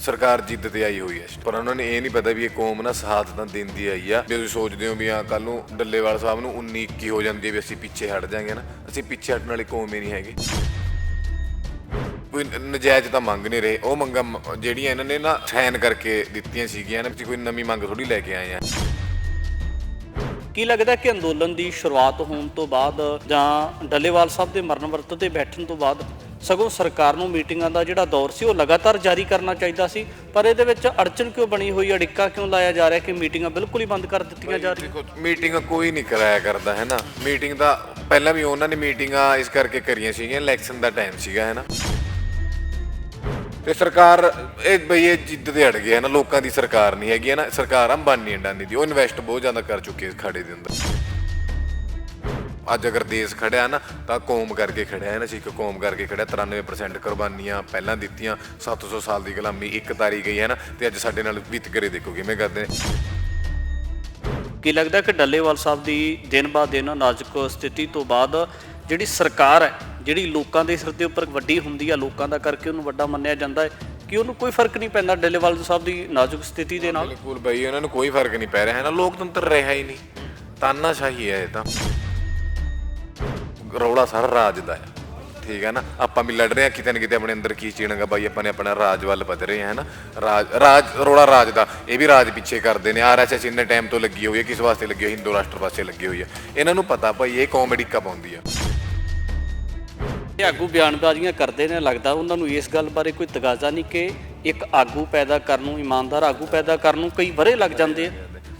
ਸਰਕਾਰ ਜਿੱਦ ਤੇ ਆਈ ਹੋਈ ਹੈ। ਪਰ ਉਹਨਾਂ ਨੇ ਇਹ ਨਹੀਂ ਪਤਾ ਵੀ ਇਹ ਕੌਮ ਨਾ ਸਾਥ ਤਾਂ ਦਿੰਦੀ ਆਈ ਆ। ਜੇ ਤੁਸੀਂ ਸੋਚਦੇ ਹੋ ਵੀ ਆ ਕੱਲ ਨੂੰ ਡੱਲੇਵਾਲ ਸਾਹਿਬ ਨੂੰ 19 21 ਹੋ ਜਾਂਦੀ ਹੈ ਵੀ ਅਸੀਂ ਪਿੱਛੇ ਹਟ ਜਾਾਂਗੇ ਨਾ। ਅਸੀਂ ਪਿੱਛੇ ਹਟਣ ਵਾਲੀ ਕੌਮ ਹੀ ਨਹੀਂ ਹੈਗੇ। ਕੋਈ ਨਜਾਇਜ਼ ਤਾਂ ਮੰਗ ਨਹੀਂ ਰਹੇ। ਉਹ ਮੰਗਾਂ ਜਿਹੜੀਆਂ ਇਹਨਾਂ ਨੇ ਨਾ ਸਾਈਨ ਕਰਕੇ ਦਿੱਤੀਆਂ ਸੀਗੀਆਂ ਨਾ ਕੋਈ ਨਵੀਂ ਮੰਗ ਥੋੜੀ ਲੈ ਕੇ ਆਏ ਆ। ਕੀ ਲੱਗਦਾ ਕਿ ਅੰਦੋਲਨ ਦੀ ਸ਼ੁਰੂਆਤ ਹੋਣ ਤੋਂ ਬਾਅਦ ਜਾਂ ਡੱਲੇਵਾਲ ਸਾਹਿਬ ਦੇ ਮਰਨ ਵਰਤ ਤੇ ਬੈਠਣ ਤੋਂ ਬਾਅਦ ਸਗੋਂ ਸਰਕਾਰ ਨੂੰ ਮੀਟਿੰਗਾਂ ਦਾ ਜਿਹੜਾ ਦੌਰ ਸੀ, ਉਹ ਲਗਾਤਾਰ ਜਾਰੀ ਕਰਨਾ ਚਾਹੀਦਾ ਸੀ। ਪਰ ਇਹਦੇ ਵਿੱਚ ਅੜਚਨ ਕਿਉਂ ਬਣੀ ਹੋਈ, ਅੜਿੱਕਾ ਕਿਉਂ ਲਾਇਆ ਜਾ ਰਿਹਾ ਕਿ ਮੀਟਿੰਗਾਂ ਬਿਲਕੁਲ ਹੀ ਬੰਦ ਕਰ ਦਿੱਤੀਆਂ ਜਾ ਰਹੀਆਂ? ਮੀਟਿੰਗ ਕੋਈ ਨਹੀਂ ਕਰਾਇਆ ਕਰਦਾ, ਹੈ ਨਾ? ਮੀਟਿੰਗ ਦਾ ਪਹਿਲਾਂ ਵੀ ਉਹਨਾਂ ਨੇ ਮੀਟਿੰਗਾਂ ਇਸ ਕਰਕੇ ਕਰੀਆਂ ਸੀਗੀਆਂ, ਇਲੈਕਸ਼ਨ ਦਾ ਟਾਈਮ ਸੀਗਾ, ਹੈ ਨਾ? ਤੇ ਸਰਕਾਰ, ਇਹ ਬਈ ਇਹ ਜਿੱਦ ਤੇ ਅੜ ਗਿਆ ਨਾ? ਲੋਕਾਂ ਦੀ ਸਰਕਾਰ ਨਹੀਂ ਹੈਗੀ, ਹੈ ਨਾ? ਸਰਕਾਰ ਅੰਬਾਨੀ ਅੰਡਾਨੀ ਦੀ, ਉਹ ਇਨਵੈਸਟ ਬਹੁਤ ਜ਼ਿਆਦਾ ਕਰ ਚੁੱਕੀ ਹੈ ਖਾੜੇ ਦੇ ਅੰਦਰ। ਅੱਜ ਅਗਰ ਦੇਸ਼ ਖੜਿਆ ਨਾ ਤਾਂ ਕੌਮ ਕਰਕੇ ਖੜਿਆ ਹੈ ਨਾ ਸਿੱਖ ਕੌਮ ਕਰਕੇ ਖੜਿਆ 93% ਕੁਰਬਾਨੀਆਂ ਪਹਿਲਾਂ ਦਿੱਤੀਆਂ 700 ਸਾਲ ਦੀ ਗੁਲਾਮੀ ਇੱਕ ਤਾਰੀ ਗਈ ਹੈ ਨਾ ਤੇ ਅੱਜ ਸਾਡੇ ਨਾਲ ਵਿਤਕਰੇ ਦੇਖੋ ਕਿਵੇਂ ਕਰਦੇ ਨੇ। ਕੀ ਲੱਗਦਾ ਕਿ ਡੱਲੇਵਾਲ ਸਾਹਿਬ ਦੀ ਦਿਨ ਬਾਅਦ ਦਿਨ ਨਾਜ਼ੁਕ ਸਥਿਤੀ ਤੋਂ ਬਾਅਦ ਜਿਹੜੀ ਸਰਕਾਰ ਹੈ ਜਿਹੜੀ ਲੋਕਾਂ ਦੇ ਸਿਰ ਦੇ ਉੱਪਰ ਵੱਡੀ ਹੁੰਦੀ ਆ ਲੋਕਾਂ ਦਾ ਕਰਕੇ ਉਹਨੂੰ ਵੱਡਾ ਮੰਨਿਆ ਜਾਂਦਾ ਹੈ ਕਿ ਉਹਨੂੰ ਕੋਈ ਫ਼ਰਕ ਨਹੀਂ ਪੈਂਦਾ ਡੱਲੇਵਾਲ ਸਾਹਿਬ ਦੀ ਨਾਜ਼ੁਕ ਸਥਿਤੀ ਦੇ ਨਾਲ? ਬਿਲਕੁਲ ਬਈ ਉਹਨਾਂ ਨੂੰ ਕੋਈ ਫ਼ਰਕ ਨਹੀਂ ਪੈ ਰਿਹਾ ਹੈ ਨਾ ਲੋਕਤੰਤਰ ਰਿਹਾ ਹੀ ਨਹੀਂ। ਤਾਨਾਸ਼ਾਹੀ ਹੈ ਇਹ ਤਾਂ। ਰੌਲਾ ਸਾਰਾ ਰਾਜ ਦਾ ਹੈ। ਠੀਕ ਹੈ ਨਾ? ਆਪਾਂ ਵੀ ਲੜ ਰਹੇ ਹਾਂ, ਕਿਤੇ ਨਾ ਕਿਤੇ ਆਪਣੇ ਅੰਦਰ ਕੀ ਚੀਣਾਗਾ ਬਾਈ, ਆਪਾਂ ਨੇ ਆਪਣਾ ਰਾਜ ਵੱਲ ਵਧ ਰਹੇ ਹਾਂ, ਹੈ ਨਾ? ਰਾਜ ਰਾਜ, ਰੌਲਾ ਰਾਜ ਦਾ। ਇਹ ਵੀ ਰਾਜ ਪਿੱਛੇ ਕਰਦੇ ਨੇ। ਆਰਐਸਐਸ ਇੰਨੇ ਟਾਈਮ ਤੋਂ ਲੱਗੀ ਹੋਈ ਹੈ, ਕਿਸ ਵਾਸਤੇ ਲੱਗੀ ਹੋਈ ਹਿੰਦੂ ਰਾਸ਼ਟਰ ਵਾਸਤੇ ਲੱਗੀ ਹੋਈ ਹੈ। ਇਹਨਾਂ ਨੂੰ ਪਤਾ ਭਾਈ, ਇਹ ਕਾਮੇਡੀ ਕਾ ਪਾਉਂਦੀ ਆ। ਇਹ ਆਗੂ ਬਿਆਨਬਾਜ਼ੀਆਂ ਕਰਦੇ ਨੇ, ਲੱਗਦਾ ਉਹਨਾਂ ਨੂੰ ਇਸ ਗੱਲ ਬਾਰੇ ਕੋਈ ਤਗਾਜ਼ਾ ਨਹੀਂ ਕਿ ਇੱਕ ਆਗੂ ਪੈਦਾ ਕਰਨ ਨੂੰ, ਇਮਾਨਦਾਰ ਆਗੂ ਪੈਦਾ ਕਰਨ ਨੂੰ ਕਈ ਵਰੇ ਲੱਗ ਜਾਂਦੇ ਆ।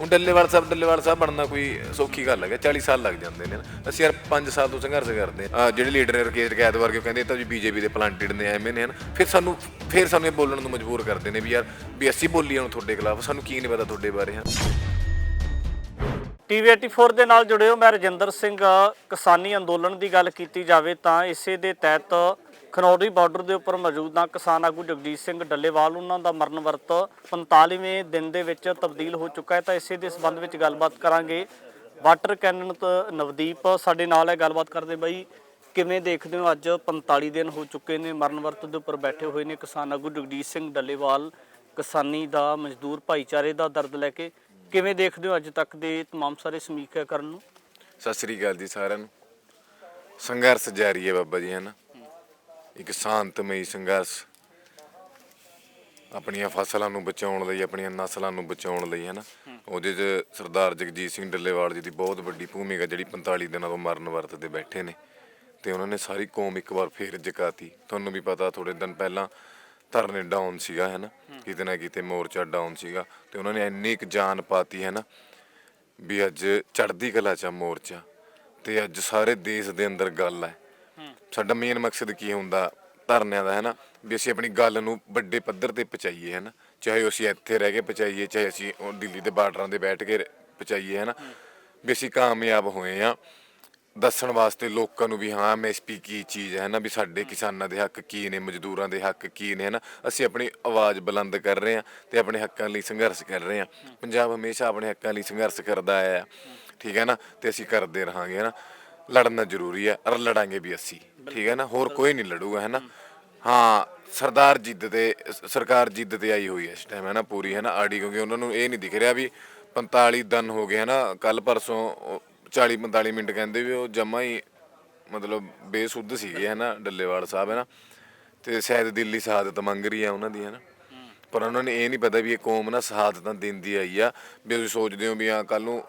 ਹੁਣ ਡੱਲੇਵਾਲ ਸਾਹਿਬ ਡੱਲੇਵਾਲ ਸਾਹਿਬ ਬਣਨਾ ਕੋਈ ਸੌਖੀ ਗੱਲ ਹੈਗਾ 40 ਸਾਲ ਲੱਗ ਜਾਂਦੇ ਨੇ ਨਾ। ਅਸੀਂ ਯਾਰ 5 ਸਾਲ ਤੋਂ ਸੰਘਰਸ਼ ਕਰਦੇ ਆ ਜਿਹੜੇ ਲੀਡਰ ਨੇ ਰਕੇਸ਼ ਕੈਦ ਵਰਗੇ ਉਹ ਕਹਿੰਦੇ ਇਹ ਤਾਂ ਜੀ ਬੀਜੇਪੀ ਦੇ ਪਲਾਂਟਡ ਨੇ, ਐਵੇਂ ਨੇ ਹਨ ਫਿਰ ਸਾਨੂੰ ਫਿਰ ਸਾਨੂੰ ਇਹ ਬੋਲਣ ਨੂੰ ਮਜਬੂਰ ਕਰਦੇ ਨੇ ਵੀ ਯਾਰ ਵੀ ਅਸੀਂ ਬੋਲੀਏ ਹੁਣ ਤੁਹਾਡੇ ਖਿਲਾਫ, ਸਾਨੂੰ ਕੀ ਨਹੀਂ ਪਤਾ ਤੁਹਾਡੇ ਬਾਰੇ, ਹਾਂ। ਟੀਵੀ 84 ਦੇ ਨਾਲ ਜੁੜੇ ਹੋ। ਮੈਂ ਰਜਿੰਦਰ ਸਿੰਘ, ਕਿਸਾਨੀ ਅੰਦੋਲਨ ਦੀ ਗੱਲ ਕੀਤੀ ਜਾਵੇ ਤਾਂ ਇਸੇ ਦੇ ਤਹਿਤ ਖਨੌਰੀ ਬਾਰਡਰ ਦੇ ਉੱਪਰ ਮੌਜੂਦ ਹਾਂ ਕਿਸਾਨ ਆਗੂ ਜਗਜੀਤ ਸਿੰਘ ਡੱਲੇਵਾਲ ਉਹਨਾਂ ਦਾ ਮਰਨ ਵਰਤ 45ਵੇਂ ਦਿਨ ਦੇ ਵਿੱਚ ਤਬਦੀਲ ਹੋ ਚੁੱਕਾ ਹੈ ਤਾਂ ਇਸੇ ਦੇ ਸੰਬੰਧ ਵਿੱਚ ਗੱਲਬਾਤ ਕਰਾਂਗੇ ਵਾਟਰ ਕੈਨਨ ਤੋਂ ਨਵਦੀਪ ਸਾਡੇ ਨਾਲ ਹੈ ਗੱਲਬਾਤ ਕਰਦੇ ਬਾਈ ਕਿਵੇਂ ਦੇਖਦੇ ਹੋ ਅੱਜ 45 ਦਿਨ ਹੋ ਚੁੱਕੇ ਨੇ ਮਰਨ ਵਰਤ ਦੇ ਉੱਪਰ ਬੈਠੇ ਹੋਏ ਨੇ ਕਿਸਾਨ ਆਗੂ ਜਗਜੀਤ ਸਿੰਘ ਡੱਲੇਵਾਲ ਕਿਸਾਨੀ ਦਾ ਮਜ਼ਦੂਰ ਭਾਈਚਾਰੇ ਦਾ ਦਰਦ ਲੈ ਕੇ ਕਿਵੇਂ ਦੇਖਦੇ ਹੋ ਅੱਜ ਤੱਕ ਦੇ तमाम ਸਾਰੇ ਸਮੀਖਿਆ ਕਰਨ ਨੂੰ ਸਤਿ ਸ੍ਰੀ ਅਕਾਲ ਜੀ ਸਾਰਿਆਂ ਨੂੰ ਸੰਘਰਸ਼ ਜਾਰੀ ਹੈ ਬਾਬਾ ਜੀ ਹੈ ਨਾ ਇੱਕ ਸ਼ਾਂਤਮਈ ਸੰਘਰਸ਼ ਆਪਣੀਆਂ ਫਸਲਾਂ ਨੂੰ ਬਚਾਉਣ ਲਈ ਆਪਣੀਆਂ ਨਸਲਾਂ ਨੂੰ ਬਚਾਉਣ ਲਈ ਹੈ। ਨਾ ਉਹਦੇ 'ਚ ਸਰਦਾਰ ਜਗਜੀਤ ਸਿੰਘ ਡੱਲੇਵਾਲ ਜੀ ਦੀ ਬਹੁਤ ਵੱਡੀ ਭੂਮਿਕਾ ਜਿਹੜੀ 45 ਦਿਨਾਂ ਤੋਂ ਮਰਨ ਵਰਤ ਤੇ ਬੈਠੇ ਨੇ। ਤੇ ਉਹਨਾਂ ਨੇ ਸਾਰੀ ਕੌਮ ਇੱਕ ਵਾਰ ਫੇਰ ਜਗਾਤੀ ਤੁਹਾਨੂੰ ਵੀ ਪਤਾ ਥੋੜੇ ਦਿਨ ਪਹਿਲਾਂ ਧਰਨੇ ਡਾਊਨ ਸੀਗਾ ਹੈ। ਨਾ ਕਿਤੇ ਨਾ ਕਿਤੇ ਮੋਰਚਾ ਡਾਊਨ ਸੀਗਾ। ਤੇ ਉਹਨਾਂ ਨੇ ਇੰਨੀ ਕੁ ਜਾਨ ਪਾਤੀ ਹੈ ਨਾ ਵੀ ਅੱਜ ਚੜ੍ਹਦੀ ਕਲਾ ਚ ਮੋਰਚਾ। ਤੇ ਅੱਜ ਸਾਰੇ ਦੇਸ਼ ਦੇ ਅੰਦਰ ਗੱਲ ਹੈ ਸਾਡਾ ਮੇਨ ਮਕਸਦ ਕੀ ਹੁੰਦਾ ਧਰਨਿਆਂ ਦਾ ਹੈ ਨਾ ਵੀ ਅਸੀਂ ਆਪਣੀ ਗੱਲ ਨੂੰ ਵੱਡੇ ਪੱਧਰ ਤੇ ਪਹੁੰਚਾਈਏ ਹੈ ਨਾ ਚਾਹੇ ਅਸੀਂ ਇੱਥੇ ਰਹਿ ਕੇ ਪਹੁੰਚਾਈਏ ਚਾਹੇ ਅਸੀਂ ਉਹ ਦਿੱਲੀ ਦੇ ਬਾਰਡਰਾਂ ਤੇ ਬੈਠ ਕੇ ਪਹੁੰਚਾਈਏ ਹੈ ਨਾ ਵੀ ਅਸੀਂ ਕਾਮਯਾਬ ਹੋਏ ਆ ਦੱਸਣ ਵਾਸਤੇ ਲੋਕਾਂ ਨੂੰ ਵੀ ਹਾਂ ਐਮਐਸਪੀ ਕੀ ਚੀਜ਼ ਹੈ ਨਾ ਵੀ ਸਾਡੇ ਕਿਸਾਨਾਂ ਦੇ ਹੱਕ ਕੀ ਨੇ ਮਜ਼ਦੂਰਾਂ ਦੇ ਹੱਕ ਕੀ ਨੇ ਨਾ ਅਸੀਂ ਆਪਣੀ ਆਵਾਜ਼ ਬੁਲੰਦ ਕਰ ਰਹੇ ਹਾਂ ਤੇ ਆਪਣੇ ਹੱਕਾਂ ਲਈ ਸੰਘਰਸ਼ ਕਰ ਰਹੇ ਹਾਂ। ਪੰਜਾਬ ਹਮੇਸ਼ਾ ਆਪਣੇ ਹੱਕਾਂ ਲਈ ਸੰਘਰਸ਼ ਕਰਦਾ ਆਇਆ। ਹੈ। ਠੀਕ ਹੈ ਨਾ? ਤੇ ਅਸੀਂ ਕਰਦੇ ਰਹਾਂਗੇ ਨਾ ਲੜਨਾ ਜ਼ਰੂਰੀ ਹੈ ਔਰ ਲੜਾਂਗੇ ਵੀ ਅਸੀਂ। ਠੀਕ ਹੈ ਨਾ ਹੋਰ ਕੋਈ ਨਹੀਂ ਲੜੂਗਾ ਹੈ ਨਾ? ਹਾਂ ਸਰਦਾਰ ਜਿੱਦ ਤੇ ਸ- ਸਰਕਾਰ ਜਿੱਦ ਤੇ ਆਈ ਹੋਈ ਹੈ ਇਸ ਟਾਈਮ ਹੈ ਨਾ ਪੂਰੀ ਹੈ ਨਾ ਆੜੀ ਕਿਉਂਕਿ ਉਹਨਾਂ ਨੂੰ ਇਹ ਨਹੀਂ ਦਿਖ ਰਿਹਾ ਵੀ 45 ਦਿਨ ਹੋ ਗਏ ਹੈ ਨਾ ਕੱਲ ਪਰਸੋਂ 40 45 ਮਿੰਟ ਕਹਿੰਦੇ ਵੀ ਉਹ ਜਮਾ ਹੀ ਮਤਲਬ ਬੇਸੁੱਧ ਸੀਗੇ ਹੈ ਨਾ ਡੱਲੇਵਾਲ ਸਾਹਿਬ ਹੈ ਨਾ? ਤੇ ਸ਼ਾਇਦ ਦਿੱਲੀ ਸ਼ਹਾਦਤ ਮੰਗ ਰਹੀ ਆ ਉਹਨਾਂ ਦੀ ਹੈ ਨਾ? ਪਰ ਉਹਨਾਂ ਨੇ ਇਹ ਨਹੀਂ ਪਤਾ ਵੀ ਇਹ ਕੌਮ ਨਾ ਸ਼ਹਾਦਤ ਦਿੰਦੀ ਆਈ ਆ ਵੀ ਤੁਸੀਂ ਸੋਚਦੇ ਹੋ ਵੀ ਆ ਕੱਲ ਨੂੰ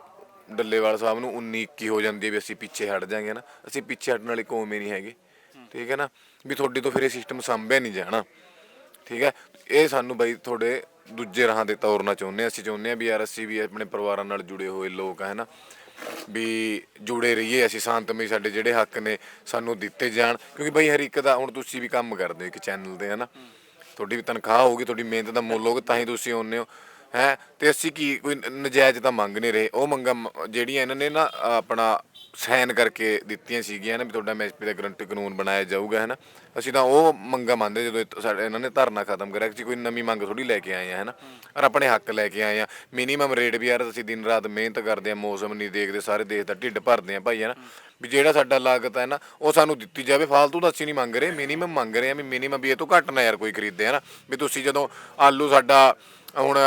ਡੱਲੇਵਾਲ ਸਾਹਿਬ ਨੂੰ 19 21 ਹੋ ਜਾਂਦੀ ਹੈ ਵੀ ਅਸੀਂ ਪਿੱਛੇ ਹਟ ਜਾਾਂਗੇ ਨਾ? ਅਸੀਂ ਪਿੱਛੇ ਹਟਣ ਵਾਲੀ ਕੌਮ ਹੀ ਨਹੀਂ ਹੈਗੇ। ਠੀਕ ਹੈ ਨਾ? ਵੀ ਤੁਹਾਡੇ ਤੋਂ ਫਿਰ ਇਹ ਸਿਸਟਮ ਸੰਭਿਆ ਨਹੀਂ ਜਾਣਾ। ਠੀਕ ਹੈ? ਇਹ ਸਾਨੂੰ ਬਈ ਤੁਹਾਡੇ ਦੂਜੇ ਰਾਹਾਂ ਦੇ ਤੋਰਨਾ ਚਾਹੁੰਦੇ ਹਾਂ। ਅਸੀਂ ਚਾਹੁੰਦੇ ਹਾਂ ਵੀ ਯਾਰ ਅਸੀਂ ਵੀ ਆਪਣੇ ਪਰਿਵਾਰਾਂ ਨਾਲ ਜੁੜੇ ਹੋਏ ਲੋਕ ਹੈ ਨਾ? ਵੀ ਜੁੜੇ ਰਹੀਏ ਅਸੀਂ ਸ਼ਾਂਤਮਈ, ਸਾਡੇ ਜਿਹੜੇ ਹੱਕ ਨੇ ਸਾਨੂੰ ਦਿੱਤੇ ਜਾਣ। ਕਿਉਂਕਿ ਬਈ ਹਰ ਇੱਕ ਦਾ ਹੁਣ ਤੁਸੀਂ ਵੀ ਕੰਮ ਕਰਦੇ ਹੋ ਇੱਕ ਚੈਨਲ ਤੇ, ਹੈ ਨਾ? ਤੁਹਾਡੀ ਵੀ ਤਨਖਾਹ ਹੋਊਗੀ ਤੁਹਾਡੀ ਮਿਹਨਤ ਦਾ ਮੁੱਲ ਹੋਊਗਾ ਤਾਂ ਹੀ ਤੁਸੀਂ ਆਉਂਦੇ ਹੋ। ਹੈ? ਤੇ ਅਸੀਂ ਕੀ, ਕੋਈ ਨ- ਨਜਾਇਜ਼ ਤਾਂ ਮੰਗ ਨਹੀਂ ਰਹੇ। ਉਹ ਮੰਗਾਂ ਜਿਹੜੀਆਂ ਇਹਨਾਂ ਨੇ ਨਾ, ਆਪਣਾ ਸਾਈਨ ਕਰਕੇ ਦਿੱਤੀਆਂ ਸੀਗੀਆਂ ਨਾ ਵੀ ਤੁਹਾਡਾ ਐਮਐਸਪੀ ਦਾ ਗਰੰਟੀ ਕਾਨੂੰਨ ਬਣਾਇਆ ਜਾਊਗਾ ਹੈ ਨਾ ਅਸੀਂ ਤਾਂ ਉਹ ਮੰਗਾ ਮੰਨਦੇ ਜਦੋਂ ਇਹ ਸਾਡੇ, ਇਹਨਾਂ ਨੇ ਧਰਨਾ ਖਤਮ ਕਰਿਆ, ਕਿ ਕੋਈ ਨਵੀਂ ਮੰਗ ਥੋੜੀ ਲੈ ਕੇ ਆਏ ਆ ਹੈ ਨਾ ਔਰ ਆਪਣੇ ਹੱਕ ਲੈ ਕੇ ਆਏ ਆ। ਮਿਨੀਮਮ ਰੇਟ ਵੀ ਯਾਰ ਅਸੀਂ ਦਿਨ ਰਾਤ ਮਿਹਨਤ ਕਰਦੇ ਆ, ਮੌਸਮ ਨਹੀਂ ਦੇਖਦੇ, ਸਾਰੇ ਦੇਸ਼ ਦਾ ਢਿੱਡ ਭਰਦੇ ਆ ਭਾਈ ਹੈ ਨਾ ਵੀ ਜਿਹੜਾ ਸਾਡਾ ਲਾਗਤ ਹੈ ਨਾ ਉਹ ਸਾਨੂੰ ਦਿੱਤੀ ਜਾਵੇ। ਫਾਲਤੂ ਦਾ ਅਸੀਂ ਨਹੀਂ ਮੰਗ ਰਹੇ ਮਿਨੀਮਮ ਮੰਗ ਰਹੇ ਆ ਵੀ ਮਿਨੀਮਮ ਵੀ ਇਹ ਤੋਂ ਘੱਟ ਨਾ ਯਾਰ ਕੋਈ ਖਰੀਦੇ ਹੈ ਵੀ ਤੁਸੀਂ ਜਦੋਂ ਆਲੂ ਸਾਡਾ ਹੁਣ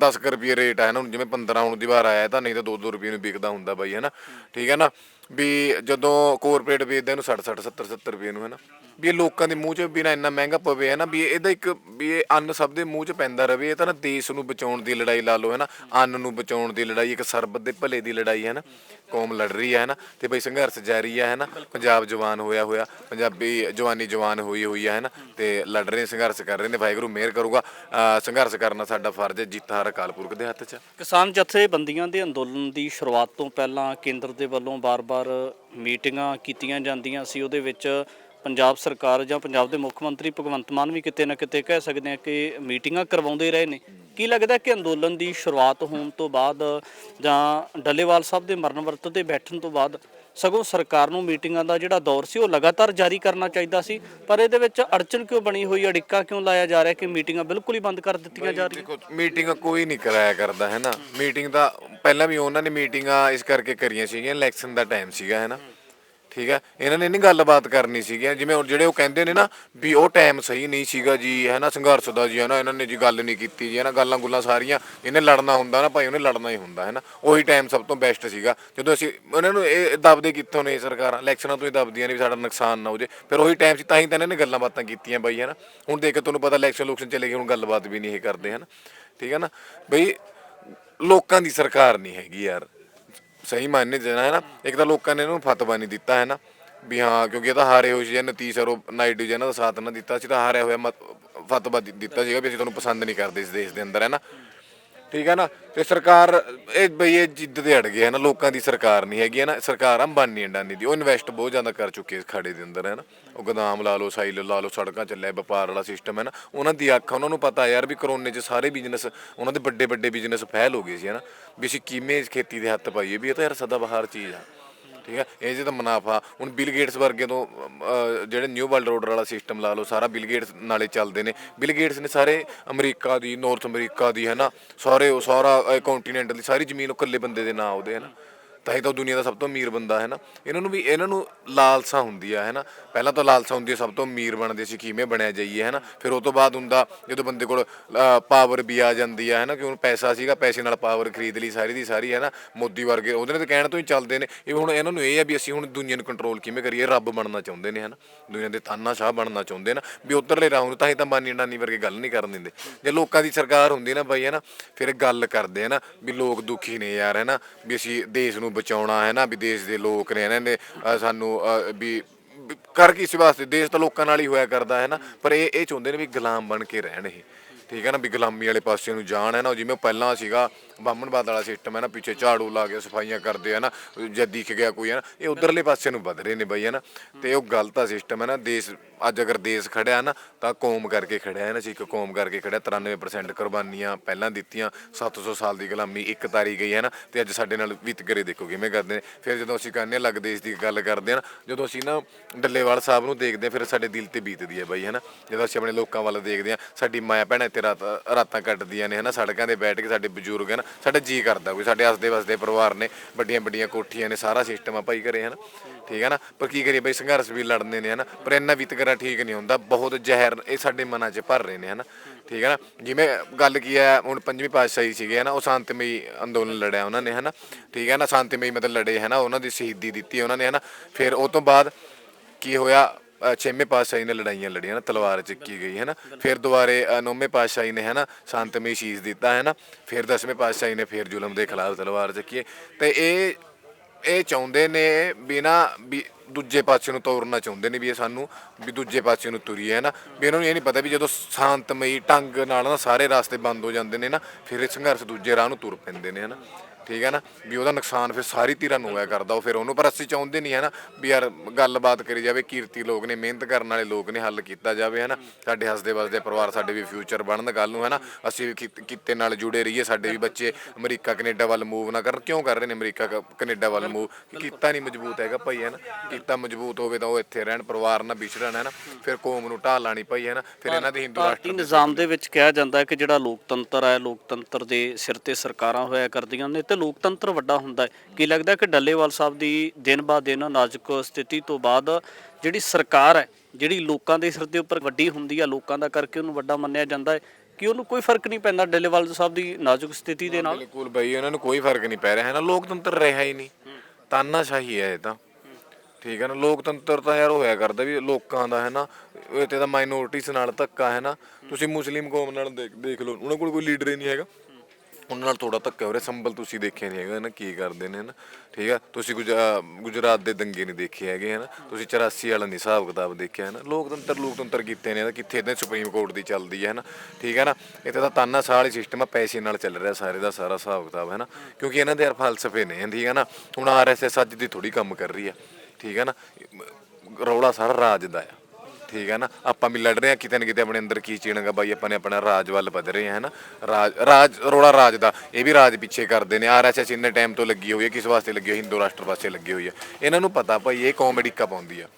10 ਰੁਪਏ ਰੇਟ ਹੈ ਨਾ ਹੁਣ ਜਿਵੇਂ 15 ਹੁਣ ਦੀ ਵਾਰ ਆਇਆ ਤਾਂ ਨਹੀਂ ਤਾਂ 2-2 ਰੁਪਏ ਨੂੰ ਵਿਕਦਾ ਹੁੰਦਾ ਬਾਈ ਹੈ ਨਾ ਠੀਕ ਹੈ ਨਾ? ਵੀ ਜਦੋਂ ਕੋਰਪੋਰੇਟ ਵੇਚਦਾ ਇਹਨੂੰ 60 60 70 70 ਰੁਪਏ ਨੂੰ, ਹੈ ਵੀ ਇਹ ਲੋਕਾਂ ਦੇ ਮੂੰਹ 'ਚ ਵੀ ਨਾ ਇੰਨਾ ਮਹਿੰਗਾ ਪਵੇ, ਹੈ ਵੀ ਇਹਦਾ ਇੱਕ, ਵੀ ਇਹ ਅੰਨ ਸਭ ਦੇ ਮੂੰਹ 'ਚ ਪੈਂਦਾ ਰਵੇ, ਇਹ ਤਾਂ ਨਾ ਦੇਸ਼ ਨੂੰ ਬਚਾਉਣ ਦੀ ਲੜਾਈ ਲਾ ਲਓ, ਹੈ ਅੰਨ ਨੂੰ ਬਚਾਉਣ ਦੀ ਲੜਾਈ, ਇੱਕ ਸਰਬਤ ਦੇ ਭਲੇ ਦੀ ਲੜਾਈ, ਹੈ ਕੌਮ ਲੜ ਰਹੀ ਹੈ ਨਾ? ਤੇ ਬਈ ਸੰਘਰਸ਼ ਜਾਰੀ ਹੈ ਨਾ? ਪੰਜਾਬ ਜਵਾਨ ਹੋਇਆ ਹੋਇਆ, ਪੰਜਾਬੀ ਜਵਾਨੀ ਜਵਾਨ ਹੋਈ ਹੋਈ ਹੈ ਨਾ? ਤੇ ਲੜ ਰਹੇ, ਸੰਘਰਸ਼ ਕਰ ਰਹੇ ਨੇ, ਵਾਹਿਗੁਰੂ ਮਿਹਰ ਕਰੂਗਾ। ਸੰਘਰਸ਼ ਕਰਨਾ ਸਾਡਾ ਫਰਜ਼ ਹੈ, ਜਿੱਤ ਹਾਰ ਅਕਾਲ ਪੁਰਖ ਦੇ ਹੱਥ 'ਚ। ਕਿਸਾਨ ਜਥੇਬੰਦੀਆਂ ਦੇ ਅੰਦੋਲਨ ਦੀ ਸ਼ੁਰੂਆਤ ਤੋਂ ਪਹਿਲਾਂ ਕੇਂਦਰ ਦੇ ਵੱਲੋਂ ਬਾਰ-ਬਾਰ ਮੀਟਿੰਗਾਂ ਕੀਤੀਆਂ ਜਾਂਦੀਆਂ ਸੀ, ਉਹਦੇ ਵਿੱਚ ਪੰਜਾਬ ਸਰਕਾਰ ਜਾਂ ਪੰਜਾਬ ਦੇ ਮੁੱਖ ਮੰਤਰੀ ਭਗਵੰਤ ਮਾਨ ਵੀ ਕਿਤੇ ਨਾ ਕਿਤੇ ਕਹਿ ਸਕਦੇ ਆ ਕਿ ਮੀਟਿੰਗਾਂ ਕਰਵਾਉਂਦੇ ਰਹੇ ਨੇ। ਕੀ ਲੱਗਦਾ ਕਿ ਅੰਦੋਲਨ ਦੀ ਸ਼ੁਰੂਆਤ ਹੋਣ ਤੋਂ ਬਾਅਦ ਜਾਂ ਡੱਲੇਵਾਲ ਸਾਹਿਬ ਦੇ ਮਰਨ ਵਰਤ ਤੇ ਬੈਠਣ ਤੋਂ ਬਾਅਦ ਸਗੋਂ ਸਰਕਾਰ ਨੂੰ ਮੀਟਿੰਗਾਂ ਦਾ ਜਿਹੜਾ ਦੌਰ ਸੀ ਉਹ ਲਗਾਤਾਰ ਜਾਰੀ ਕਰਨਾ ਚਾਹੀਦਾ ਸੀ। ਪਰ ਇਹਦੇ ਵਿੱਚ ਅੜਚਨ ਕਿਉਂ ਬਣੀ ਹੋਈ, ਅੜਿੱਕਾ ਕਿਉਂ ਲਾਇਆ ਜਾ ਰਿਹਾ ਕਿ ਮੀਟਿੰਗਾਂ ਬਿਲਕੁਲ ਹੀ ਬੰਦ ਕਰ ਦਿੱਤੀਆਂ ਜਾ ਰਹੀਆਂ? ਦੇਖੋ, ਮੀਟਿੰਗ ਕੋਈ ਨਹੀਂ ਕਰਾਇਆ ਕਰਦਾ, ਹੈ ਨਾ? ਮੀਟਿੰਗ ਦਾ ਪਹਿਲਾਂ ਵੀ ਉਹਨਾਂ ਨੇ ਮੀਟਿੰਗਾਂ ਇਸ ਕਰਕੇ ਕਰੀਆਂ ਸੀਗੀਆਂ, ਇਲੈਕਸ਼ਨ ਦਾ ਟਾਈਮ ਸੀਗਾ, ਹੈ ਨਾ? ਠੀਕ ਹੈ? ਇਹਨਾਂ ਨੇ ਨਹੀਂ ਗੱਲਬਾਤ ਕਰਨੀ ਸੀਗੀ। ਜਿਵੇਂ ਉਹ ਜਿਹੜੇ ਉਹ ਕਹਿੰਦੇ ਨੇ ਨਾ ਵੀ ਉਹ ਟਾਈਮ ਸਹੀ ਨਹੀਂ ਸੀਗਾ ਜੀ, ਹੈ ਨਾ, ਸੰਘਰਸ਼ ਦਾ ਜੀ, ਹੈ ਨਾ, ਇਹਨਾਂ ਨੇ ਜੀ ਗੱਲ ਨਹੀਂ ਕੀਤੀ ਜੀ, ਹੈ ਨਾ, ਗੱਲਾਂ ਗੁੱਲਾਂ ਸਾਰੀਆਂ ਇਹਨੇ ਲੜਨਾ ਹੁੰਦਾ ਨਾ, ਭਾਈ ਉਹਨੇ ਲੜਨਾ ਹੀ ਹੁੰਦਾ, ਹੈ ਨਾ। ਉਹੀ ਟਾਈਮ ਸਭ ਤੋਂ ਬੈਸਟ ਸੀਗਾ। ਜਦੋਂ ਅਸੀਂ ਉਹਨਾਂ ਨੂੰ ਇਹ ਦਬਦੇ ਕਿੱਥੋਂ ਨੇ ਸਰਕਾਰਾਂ? ਇਲੈਕਸ਼ਨਾਂ ਤੋਂ ਹੀ ਦਬਦੀਆਂ ਨੇ ਵੀ ਸਾਡਾ ਨੁਕਸਾਨ ਨਾ ਹੋ ਜੇ। ਫਿਰ ਉਹੀ ਟਾਈਮ ਸੀ, ਤਾਂ ਹੀ ਤਾਂ ਇਹਨਾਂ ਨੇ ਗੱਲਾਂ ਬਾਤਾਂ ਕੀਤੀਆਂ ਬਾਈ, ਹੈ ਨਾ। ਹੁਣ ਦੇਖ ਕੇ ਤੁਹਾਨੂੰ ਪਤਾ ਇਲੈਕਸ਼ਨ ਲੁਕਸ਼ਨ ਚਲੇ ਗਏ, ਹੁਣ ਗੱਲਬਾਤ ਵੀ ਨਹੀਂ ਇਹ ਕਰਦੇ ਹਨ ਠੀਕ ਹੈ ਨਾ? ਬਈ, ਲੋਕਾਂ ਦੀ ਸਰਕਾਰ ਨਹੀਂ ਹੈਗੀ ਯਾਰ। ਸਹੀ ਮਾਇਨੇ ਦੇਣਾ ਹੈ ਨਾ ਇੱਕ ਤਾਂ ਲੋਕਾਂ ਨੇ ਇਹਨੂੰ ਫਤਵਾ ਨਹੀਂ ਦਿੱਤਾ ਹੈ ਨਾ ਵੀ ਹਾਂ, ਕਿਉਂਕਿ ਇਹ ਤਾਂ ਹਾਰੇ ਹੋਏ ਸੀ ਜਾਂ ਨਤੀਸ਼ ਅਰੋ ਨਾਇਡੂ ਜੀ ਇਹਨਾਂ ਦਾ ਸਾਥ ਨਾ ਦਿੱਤਾ ਸੀ ਤਾਂ ਹਾਰਿਆ ਹੋਇਆ ਮਤ- ਫਤਵਾ ਦਿ- ਦਿੱਤਾ ਸੀਗਾ ਵੀ ਅਸੀਂ ਤੁਹਾਨੂੰ ਪਸੰਦ ਨਹੀਂ ਕਰਦੇ ਇਸ ਦੇਸ਼ ਦੇ ਅੰਦਰ ਹੈ ਨਾ ਠੀਕ ਹੈ ਨਾ? ਤੇ ਸਰਕਾਰ, ਇਹ ਬਈ ਇਹ ਜਿੱਦ ਤੇ ਅੜ ਗਏ ਹੈ ਨਾ, ਲੋਕਾਂ ਦੀ ਸਰਕਾਰ ਨਹੀਂ ਹੈਗੀ, ਹੈ ਨਾ? ਸਰਕਾਰ ਅੰਬਾਨੀ ਅੰਡਾਨੀ ਦੀ, ਉਹ ਇਨਵੈਸਟ ਬਹੁਤ ਜ਼ਿਆਦਾ ਕਰ ਚੁੱਕੇ ਇਸ ਖਾੜੇ ਦੇ ਅੰਦਰ, ਹੈ ਨਾ? ਉਹ ਗੋਦਾਮ ਲਾ ਲਓ, ਸਾਈਲ ਲਾ ਲਓ, ਸੜਕਾਂ ਚੱਲਿਆ, ਵਪਾਰ ਵਾਲਾ ਸਿਸਟਮ ਹੈ ਨਾ? ਉਹਨਾਂ ਦੀ ਅੱਖ, ਉਹਨਾਂ ਨੂੰ ਪਤਾ ਯਾਰ ਵੀ ਕਰੋਨੇ 'ਚ ਸਾਰੇ ਬਿਜ਼ਨਸ ਉਹਨਾਂ ਦੇ ਵੱਡੇ ਵੱਡੇ ਬਿਜ਼ਨਸ ਫੈਲ ਹੋ ਗਏ ਸੀ, ਹੈ ਨਾ? ਵੀ ਅਸੀਂ ਕਿਵੇਂ ਖੇਤੀ ਦੇ ਹੱਥ ਪਾਈਏ, ਵੀ ਇਹ ਤਾਂ ਯਾਰ ਸਦਾ ਬਹਾਰ ਚੀਜ਼ ਆ। ਠੀਕ ਹੈ? ਇਹ ਜੇ ਤਾਂ ਮੁਨਾਫਾ ਹੁਣ ਬਿਲ ਗੇਟਸ ਵਰਗੇ ਤੋਂ ਅਹ, ਜਿਹੜੇ ਨਿਊ ਵਰਲਡ ਆਰਡਰ ਵਾਲਾ ਸਿਸਟਮ ਲਾ ਲਓ ਸਾਰਾ ਬਿਲ ਗੇਟਸ ਨਾਲੇ ਚੱਲਦੇ ਨੇ। ਬਿਲ ਗੇਟਸ ਨੇ ਸਾਰੇ ਅਮਰੀਕਾ ਦੀ ਨਾਰਥ ਅਮਰੀਕਾ ਦੀ ਹੈ ਨਾ ਸਾਰੇ ਉਹ ਸਾਰਾ ਕੰਟੀਨੈਂਟ ਦੀ ਸਾਰੀ ਜ਼ਮੀਨ ਉਹ ਇਕੱਲੇ ਬੰਦੇ ਦੇ ਨਾਂ ਉਹਦੇ ਹੈ ਨਾ ਤਾਂ ਹੀ ਤਾਂ ਉਹ ਦੁਨੀਆ ਦਾ ਸਭ ਤੋਂ ਅਮੀਰ ਬੰਦਾ ਹੈ ਨਾ। ਇਹਨਾਂ ਨੂੰ ਵੀ ਇਹਨਾਂ ਨੂੰ ਲਾਲਸਾ ਹੁੰਦੀ ਆ, ਹੈ ਨਾ। ਪਹਿਲਾਂ ਤਾਂ ਲਾਲਸਾ ਹੁੰਦੀ ਹੈ ਸਭ ਤੋਂ ਅਮੀਰ ਬਣਦੇ ਸੀ, ਕਿਵੇਂ ਬਣਿਆ ਜਾਈਏ, ਹੈ ਨਾ। ਫਿਰ ਉਹ ਤੋਂ ਬਾਅਦ ਹੁੰਦਾ, ਜਦੋਂ ਬੰਦੇ ਕੋਲ ਪਾਵਰ ਵੀ ਆ ਜਾਂਦੀ ਆ, ਹੈ ਨਾ, ਕਿ ਹੁਣ ਪੈਸਾ ਸੀਗਾ, ਪੈਸੇ ਨਾਲ ਪਾਵਰ ਖਰੀਦ ਲਈ, ਸਾਰੀ ਦੀ ਸਾਰੀ, ਹੈ ਨਾ। ਮੋਦੀ ਵਰਗੇ, ਉਹਦੇ ਨੇ ਤਾਂ ਕਹਿਣ ਤੋਂ ਹੀ ਚੱਲਦੇ ਨੇ। ਇਹ ਹੁਣ ਇਹਨਾਂ ਨੂੰ ਇਹ ਆ ਵੀ ਅਸੀਂ ਹੁਣ ਦੁਨੀਆ ਨੂੰ ਕੰਟਰੋਲ ਕਿਵੇਂ ਕਰੀਏ, ਰੱਬ ਬਣਨਾ ਚਾਹੁੰਦੇ ਨੇ, ਹੈ ਨਾ। ਦੁਨੀਆ ਦੇ ਤਾਨਾਸ਼ਾਹ ਬਣਨਾ ਚਾਹੁੰਦੇ ਨੇ। ਵੀ ਉਧਰਲੇ ਰਾਹ ਨੂੰ ਤਾਂ ਹੀ ਤਾਂ ਬਾਨੀ ਡਾਨੀ ਵਰਗੇ ਗੱਲ ਨਹੀਂ ਕਰਨ ਦਿੰਦੇ। ਜੇ ਲੋਕਾਂ ਦੀ ਸਰਕਾਰ ਹੁੰਦੀ ਨਾ ਬਾਈ, ਹੈ ਨਾ, ਫਿਰ ਗੱਲ ਕਰਦੇ ਹੈ ਨਾ, ਵੀ ਲੋਕ ਦੁਖੀ ਨੇ ਯਾਰ, ਹੈ ਨਾ। ਵੀ ਅਸੀਂ ਦੇਸ਼ ਨੂੰ ਬਚਾਉਣਾ ਹੈ ਨਾ ਵੀ ਦੇਸ਼ ਦੇ ਲੋਕ ਨੇ ਇਹਨਾਂ ਨੇ ਅਹ, ਸਾਨੂੰ ਅਹ, ਵੀ ਵੀ ਕਰ ਕਿਸ ਵਾਸਤੇ? ਦੇਸ਼ ਤਾਂ ਲੋਕਾਂ ਨਾਲ ਹੀ ਹੋਇਆ ਕਰਦਾ ਹੈ ਨਾ ਪਰ ਇਹ ਇਹ ਚਾਹੁੰਦੇ ਨੇ ਵੀ ਗੁਲਾਮ ਬਣ ਕੇ ਰਹਿਣ ਇਹ। ਠੀਕ ਹੈ ਨਾ ਵੀ ਗੁਲਾਮੀ ਵਾਲੇ ਪਾਸੇ ਨੂੰ ਜਾਣ ਹੈ ਨਾ ਜਿਵੇਂ ਪਹਿਲਾਂ ਸੀਗਾ ਬਾਹਮਣਵਾਦ ਵਾਲਾ ਸਿਸਟਮ ਹੈ ਨਾ ਪਿੱਛੇ ਝਾੜੂ ਲਾ ਕੇ ਸਫਾਈਆਂ ਕਰਦੇ ਆ ਨਾ ਜੇ ਦਿਖ ਗਿਆ ਕੋਈ ਹੈ ਨਾ ਇਹ ਉਧਰਲੇ ਪਾਸੇ ਨੂੰ ਵੱਧ ਰਹੇ ਨੇ ਬਈ ਹੈ ਨਾ। ਤੇ ਉਹ ਗਲਤ ਆ ਸਿਸਟਮ ਹੈ ਨਾ ਦੇਸ਼ ਅੱਜ ਅਗਰ ਦੇਸ਼ ਖੜਿਆ ਨਾ, ਤਾਂ ਕੌਮ ਕਰਕੇ ਖੜਿਆ ਹੈ ਨਾ ਸੀ ਇੱਕ ਕੌਮ ਕਰਕੇ ਖੜਿਆ। 93% ਕੁਰਬਾਨੀਆਂ ਪਹਿਲਾਂ ਦਿੱਤੀਆਂ 700 ਸਾਲ ਦੀ ਗੁਲਾਮੀ ਇੱਕ ਤਾਰੀ ਗਈ, ਹੈ ਨਾ? ਤੇ ਅੱਜ ਸਾਡੇ ਨਾਲ ਵਿਤਕਰੇ ਦੇਖੋ ਕਿਵੇਂ ਕਰਦੇ ਨੇ। ਫਿਰ ਜਦੋਂ ਅਸੀਂ ਕਹਿੰਦੇ ਹਾਂ, ਅਲੱਗ ਦੇਸ਼ ਦੀ ਗੱਲ ਕਰਦੇ ਹਾਂ ਨਾ, ਜਦੋਂ ਅਸੀਂ ਨਾ ਡੱਲੇਵਾਲ ਸਾਹਿਬ ਨੂੰ ਦੇਖਦੇ ਹਾਂ, ਫਿਰ ਸਾਡੇ ਦਿਲ ਤੇ ਬੀਤਦੀ ਹੈ ਬਾਈ, ਹੈ ਨਾ? ਜਦੋਂ ਅਸੀਂ ਆਪਣੇ ਲੋਕਾਂ ਵੱਲ ਦੇਖਦੇ ਹਾਂ, ਸਾਡੀ ਮਾਇਆ ਭੈਣਾਂ ਇੱਥੇ ਰਾਤ, ਰਾਤਾਂ ਕੱਟਦੀਆਂ ਨੇ, ਹੈ ਨਾ? ਸੜਕਾਂ ਤੇ ਬੈਠ ਕੇ ਸਾਡੇ ਬਜ਼ੁਰਗ ਹਨ ਸਾਡਾ ਜੀ ਕਰਦਾ ਕੋਈ, ਸਾਡੇ ਹੱਸਦੇ ਵਸਦੇ ਪਰਿਵਾਰ ਨੇ ਵੱਡੀਆਂ ਵੱਡੀਆਂ ਕੋਠੀਆਂ ਨੇ, ਸਾਰਾ ਸਿਸਟਮ ਆ ਭਾਈ ਘਰੇ, ਹੈ ਨਾ? ਠੀਕ ਹੈ ਨਾ? ਪਰ ਕੀ ਕਰੀਏ ਬਈ ਸੰਘਰਸ਼ ਵੀ ਲੜਨੇ ਨੇ ਹੈ ਨਾ ਪਰ ਇੰਨਾ ਵਿਤਕਰਾ ਠੀਕ ਨਹੀਂ ਹੁੰਦਾ, ਬਹੁਤ ਜ਼ਹਿਰ ਇਹ ਸਾਡੇ ਮਨਾਂ 'ਚ ਭਰ ਰਹੇ ਨੇ ਹੈ ਨਾ ਠੀਕ ਹੈ ਨਾ? ਜਿਵੇਂ ਗੱਲ ਕੀ ਹੈ, ਹੁਣ ਪੰਜਵੀਂ ਪਾਤਸ਼ਾਹੀ ਸੀਗੇ ਹੈ ਨਾ ਉਹ ਸ਼ਾਂਤਮਈ ਅੰਦੋਲਨ ਲੜਿਆ ਉਹਨਾਂ ਨੇ ਹੈ ਨਾ ਠੀਕ ਹੈ ਨਾ? ਸ਼ਾਂਤਮਈ ਮਤਲਬ ਲੜੇ ਹੈ ਨਾ ਉਹਨਾਂ ਦੀ ਸ਼ਹੀਦੀ ਦਿੱਤੀ ਉਹਨਾਂ ਨੇ ਹੈ ਨਾ ਫਿਰ ਉਹ ਤੋਂ ਬਾਅਦ ਕੀ ਹੋਇਆ? ਛੇਵੇਂ ਪਾਤਸ਼ਾਹੀ ਨੇ ਲੜਾਈਆਂ ਲੜੀਆਂ ਨਾ ਤਲਵਾਰ ਚੱਕੀ ਗਈ ਹੈ ਨਾ ਫਿਰ ਦੁਬਾਰੇ ਨੌਵੇਂ ਪਾਤਸ਼ਾਹੀ ਨੇ ਹੈ ਨਾ ਸ਼ਾਂਤਮਈ ਸ਼ੀਸ਼ ਦਿੱਤਾ ਹੈ ਨਾ ਫਿਰ ਦਸਵੇਂ ਪਾਤਸ਼ਾਹੀ ਨੇ ਫਿਰ ਜ਼ੁਲਮ ਦੇ ਖਿਲਾਫ ਤਲਵਾਰ ਚੱਕੀ। ਹੈ। ਤੇ ਇਹ ਇਹ ਚਾਹੁੰਦੇ ਨੇ ਬਿਨਾ ਵੀ ਦੂਜੇ ਪਾਸੇ ਨੂੰ ਤੋਰਨਾ ਚਾਹੁੰਦੇ ਨੇ ਵੀ ਇਹ ਸਾਨੂੰ ਵੀ ਦੂਜੇ ਪਾਸੇ ਨੂੰ ਤੁਰੀਏ, ਹੈ ਨਾ? ਵੀ ਇਹਨਾਂ ਨੂੰ ਇਹ ਨਹੀਂ ਪਤਾ ਵੀ ਜਦੋਂ ਸ਼ਾਂਤਮਈ ਢੰਗ ਨਾਲ ਨਾ ਸਾਰੇ ਰਸਤੇ ਬੰਦ ਹੋ ਜਾਂਦੇ ਨੇ ਨਾ, ਫਿਰ ਇਹ ਸੰਘਰਸ਼ ਦੂਜੇ ਰਾਹ ਨੂੰ ਤੁਰ ਪੈਂਦੇ ਨੇ, ਹੈ ਨਾ? ਠੀਕ ਹੈ ਨਾ ਵੀ ਉਹਦਾ ਨੁਕਸਾਨ ਫਿਰ ਸਾਰੀ ਧਿਰਾਂ ਨੂੰ ਹੋਇਆ ਕਰਦਾ ਉਹ ਫਿਰ ਉਹਨੂੰ ਪਰ ਅਸੀਂ ਚਾਹੁੰਦੇ ਨਹੀਂ ਹੈ ਨਾ ਵੀ ਯਾਰ ਗੱਲਬਾਤ ਕਰੀ ਜਾਵੇ ਕੀਰਤੀ ਲੋਕ ਨੇ ਮਿਹਨਤ ਕਰਨ ਵਾਲੇ ਲੋਕ ਨੇ ਹੱਲ ਕੀਤਾ ਜਾਵੇ ਹੈ ਨਾ। ਸਾਡੇ ਹੱਸਦੇ ਵਸਦੇ ਪਰਿਵਾਰ ਸਾਡੇ ਵੀ ਫਿਊਚਰ ਬਣਨ ਕੱਲ ਨੂੰ ਹੈ ਨਾ ਅਸੀਂ ਵੀ ਕਿਤ- ਕਿੱਤੇ ਨਾਲ ਜੁੜੇ ਰਹੀਏ ਸਾਡੇ ਵੀ ਬੱਚੇ ਅਮਰੀਕਾ ਕੈਨੇਡਾ ਵੱਲ ਮੂਵ ਨਾ ਕਰਨ। ਕਿਉਂ ਕਰ ਰਹੇ ਨੇ ਅਮਰੀਕਾ ਕ- ਕੈਨੇਡਾ ਵੱਲ ਮੂਵ ਕੀਤਾ ਨਹੀਂ ਮਜ਼ਬੂਤ ਹੈਗਾ ਭਾਈ ਹੈ ਨਾ। ਕੀਤਾ ਮਜ਼ਬੂਤ ਹੋਵੇ ਤਾਂ ਉਹ ਇੱਥੇ ਰਹਿਣ ਪਰਿਵਾਰ ਨਾਲ ਵਿਛੜਨ ਹੈ ਨਾ। ਫਿਰ ਕੌਮ ਨੂੰ ਢਾਹ ਲਾਣੀ ਭਾਈ ਹੈ ਨਾ। ਫਿਰ ਇਹਨਾਂ ਦੀ ਹਿੰਦੂ ਭਾਰਤੀ ਨਿਜ਼ਾਮ ਦੇ ਵਿੱਚ ਕਿਹਾ ਜਾਂਦਾ ਹੈ ਕਿ ਜਿਹੜਾ ਲੋਕਤੰਤਰ ਹੈ ਲੋਕਤੰਤਰ ਦੇ ਸਿਰ ਤੇ ਸਰਕਾਰਾਂ ਹੋਇਆ ਕਰਦੀਆਂ ਨੇ ਤੇ ਲੋਕਤੰਤਰ ਵੱਡਾ ਹੁੰਦਾ ਹੈ। ਕੀ ਲੱਗਦਾ ਕਿ ਡੱਲੇਵਾਲ ਸਾਹਿਬ ਦੀ ਦਿਨ ਬਾ ਦਿਨ ਨਾਜ਼ੁਕ ਸਥਿਤੀ ਤੋਂ ਬਾਅਦ ਜਿਹੜੀ ਸਰਕਾਰ ਹੈ ਜਿਹੜੀ ਲੋਕਾਂ ਦੇ ਸਿਰ ਦੇ ਉੱਪਰ ਵੱਡੀ ਹੁੰਦੀ ਹੈ ਲੋਕਾਂ ਦਾ ਕਰਕੇ ਉਹਨੂੰ ਵੱਡਾ ਮੰਨਿਆ ਜਾਂਦਾ ਹੈ ਕਿ ਉਹਨੂੰ ਕੋਈ ਫ਼ਰਕ ਨਹੀਂ ਪੈਂਦਾ ਡੱਲੇਵਾਲ ਸਾਹਿਬ ਦੀ ਨਾਜ਼ੁਕ ਸਥਿਤੀ ਦੇ ਨਾਲ? ਬਿਲਕੁਲ ਬਈ ਉਹਨਾਂ ਨੂੰ ਕੋਈ ਫ਼ਰਕ ਨਹੀਂ ਪੈ ਰਿਹਾ। ਹੈ ਨਾ ਲੋਕਤੰਤਰ ਰਿਹਾ ਹੀ ਨਹੀਂ। ਤਾਨਾਸ਼ਾਹੀ ਹੈ ਇਹ ਤਾਂ। ਠੀਕ ਹੈ ਨਾ ਲੋਕਤੰਤਰ ਤਾਂ ਯਾਰ ਹੋਇਆ ਕਰਦਾ ਵੀ ਲੋਕਾਂ ਦਾ ਹੈ ਨਾ ਇਹ ਤੇ ਤਾਂ ਮਾਈਨੋਰਟੀਜ਼ ਨਾਲ ਧੱਕਾ ਹੈ ਨਾ। ਤੁਸੀਂ ਮੁਸਲਿਮ ਕੌਮ ਨਾਲ ਦੇਖ ਦੇਖ ਲਓ ਉਹਨਾਂ ਕੋਲ ਕੋਈ ਲੀਡਰ ਹੀ ਨਹੀਂ ਹੈਗਾ। ਉਹਨਾਂ ਨਾਲ ਥੋੜਾ ਧੱਕਾ ਹੋ ਰਿਹਾ, ਸੰਭਲ ਤੁਸੀਂ ਦੇਖਿਆ ਨਹੀਂ ਹੈਗਾ ਨਾ, ਕੀ ਕਰਦੇ ਨੇ ਨਾ, ਠੀਕ ਆ? ਤੁਸੀਂ ਗੁਜਰਾ- ਗੁਜਰਾਤ ਦੇ ਦੰਗੇ ਨਹੀਂ ਦੇਖੇ ਹੈਗੇ, ਹੈ ਨਾ? ਤੁਸੀਂ 84 ਵਾਲਾ ਨਹੀਂ ਹਿਸਾਬ ਕਿਤਾਬ ਦੇਖਿਆ, ਹੈ ਨਾ? ਲੋਕਤੰਤਰ ਲੋਕਤੰਤਰ ਕੀਤੇ ਨੇ ਇਹਦਾ ਕਿੱਥੇ ਇਹਦੇ ਸੁਪਰੀਮ ਕੋਰਟ ਦੀ ਚੱਲਦੀ ਹੈ ਨਾ? ਠੀਕ ਹੈ ਨਾ? ਇੱਥੇ ਤਾਂ ਤਾਨਾ ਸਾਲੀ ਸਿਸਟਮ ਆ, ਪੈਸੇ ਨਾਲ ਚੱਲ ਰਿਹਾ ਸਾਰੇ ਦਾ ਸਾਰਾ ਹਿਸਾਬ ਕਿਤਾਬ, ਹੈ ਨਾ? ਕਿਉਂਕਿ ਇਹਨਾਂ ਦੇ ਯਾਰ ਫਲਸਫੇ ਨੇ, ਠੀਕ ਹੈ ਨਾ? ਹੁਣ ਆਰਐਸਐਸ ਅੱਜ ਦੀ ਥੋੜੀ ਕੰਮ ਕਰ ਰਹੀ ਹੈ ਠੀਕ ਹੈ ਨਾ? ਰੌਲਾ ਸਾਰਾ ਰਾਜ ਦਾ ਆ। ਠੀਕ ਹੈ ਨਾ? ਆਪਾਂ ਵੀ ਲੜ ਰਹੇ ਆ, ਕਿਤੇ ਨਾ ਕਿਤੇ ਆਪਣੇ ਅੰਦਰ ਕੀ ਚੀਣਗਾ ਬਾਈ, ਆਪਾਂ ਨੇ ਆਪਣਾ ਰਾਜ ਵੱਲ ਵਧ ਰਹੇ ਆ ਨਾ? ਰਾਜ ਰਾਜ, ਰੋਲਾ ਰਾਜ ਦਾ, ਇਹ ਵੀ ਰਾਜ ਪਿੱਛੇ ਕਰਦੇ ਨੇ। ਆਰਐਸਐਸ ਇੰਨੇ ਟਾਈਮ ਤੋਂ ਲੱਗੀ ਹੋਈ ਹੈ, ਕਿਸ ਵਾਸਤੇ ਲੱਗੀ ਹੋਈ ਹਿੰਦੂ ਰਾਸ਼ਟਰ ਵਾਸਤੇ ਲੱਗੀ ਹੋਈ ਹੈ। ਇਹਨਾਂ ਨੂੰ ਪਤਾ ਭਾਈ, ਇਹ ਕਾਮੇਡੀ ਕਾ ਪਾਉਂਦੀ ਆ।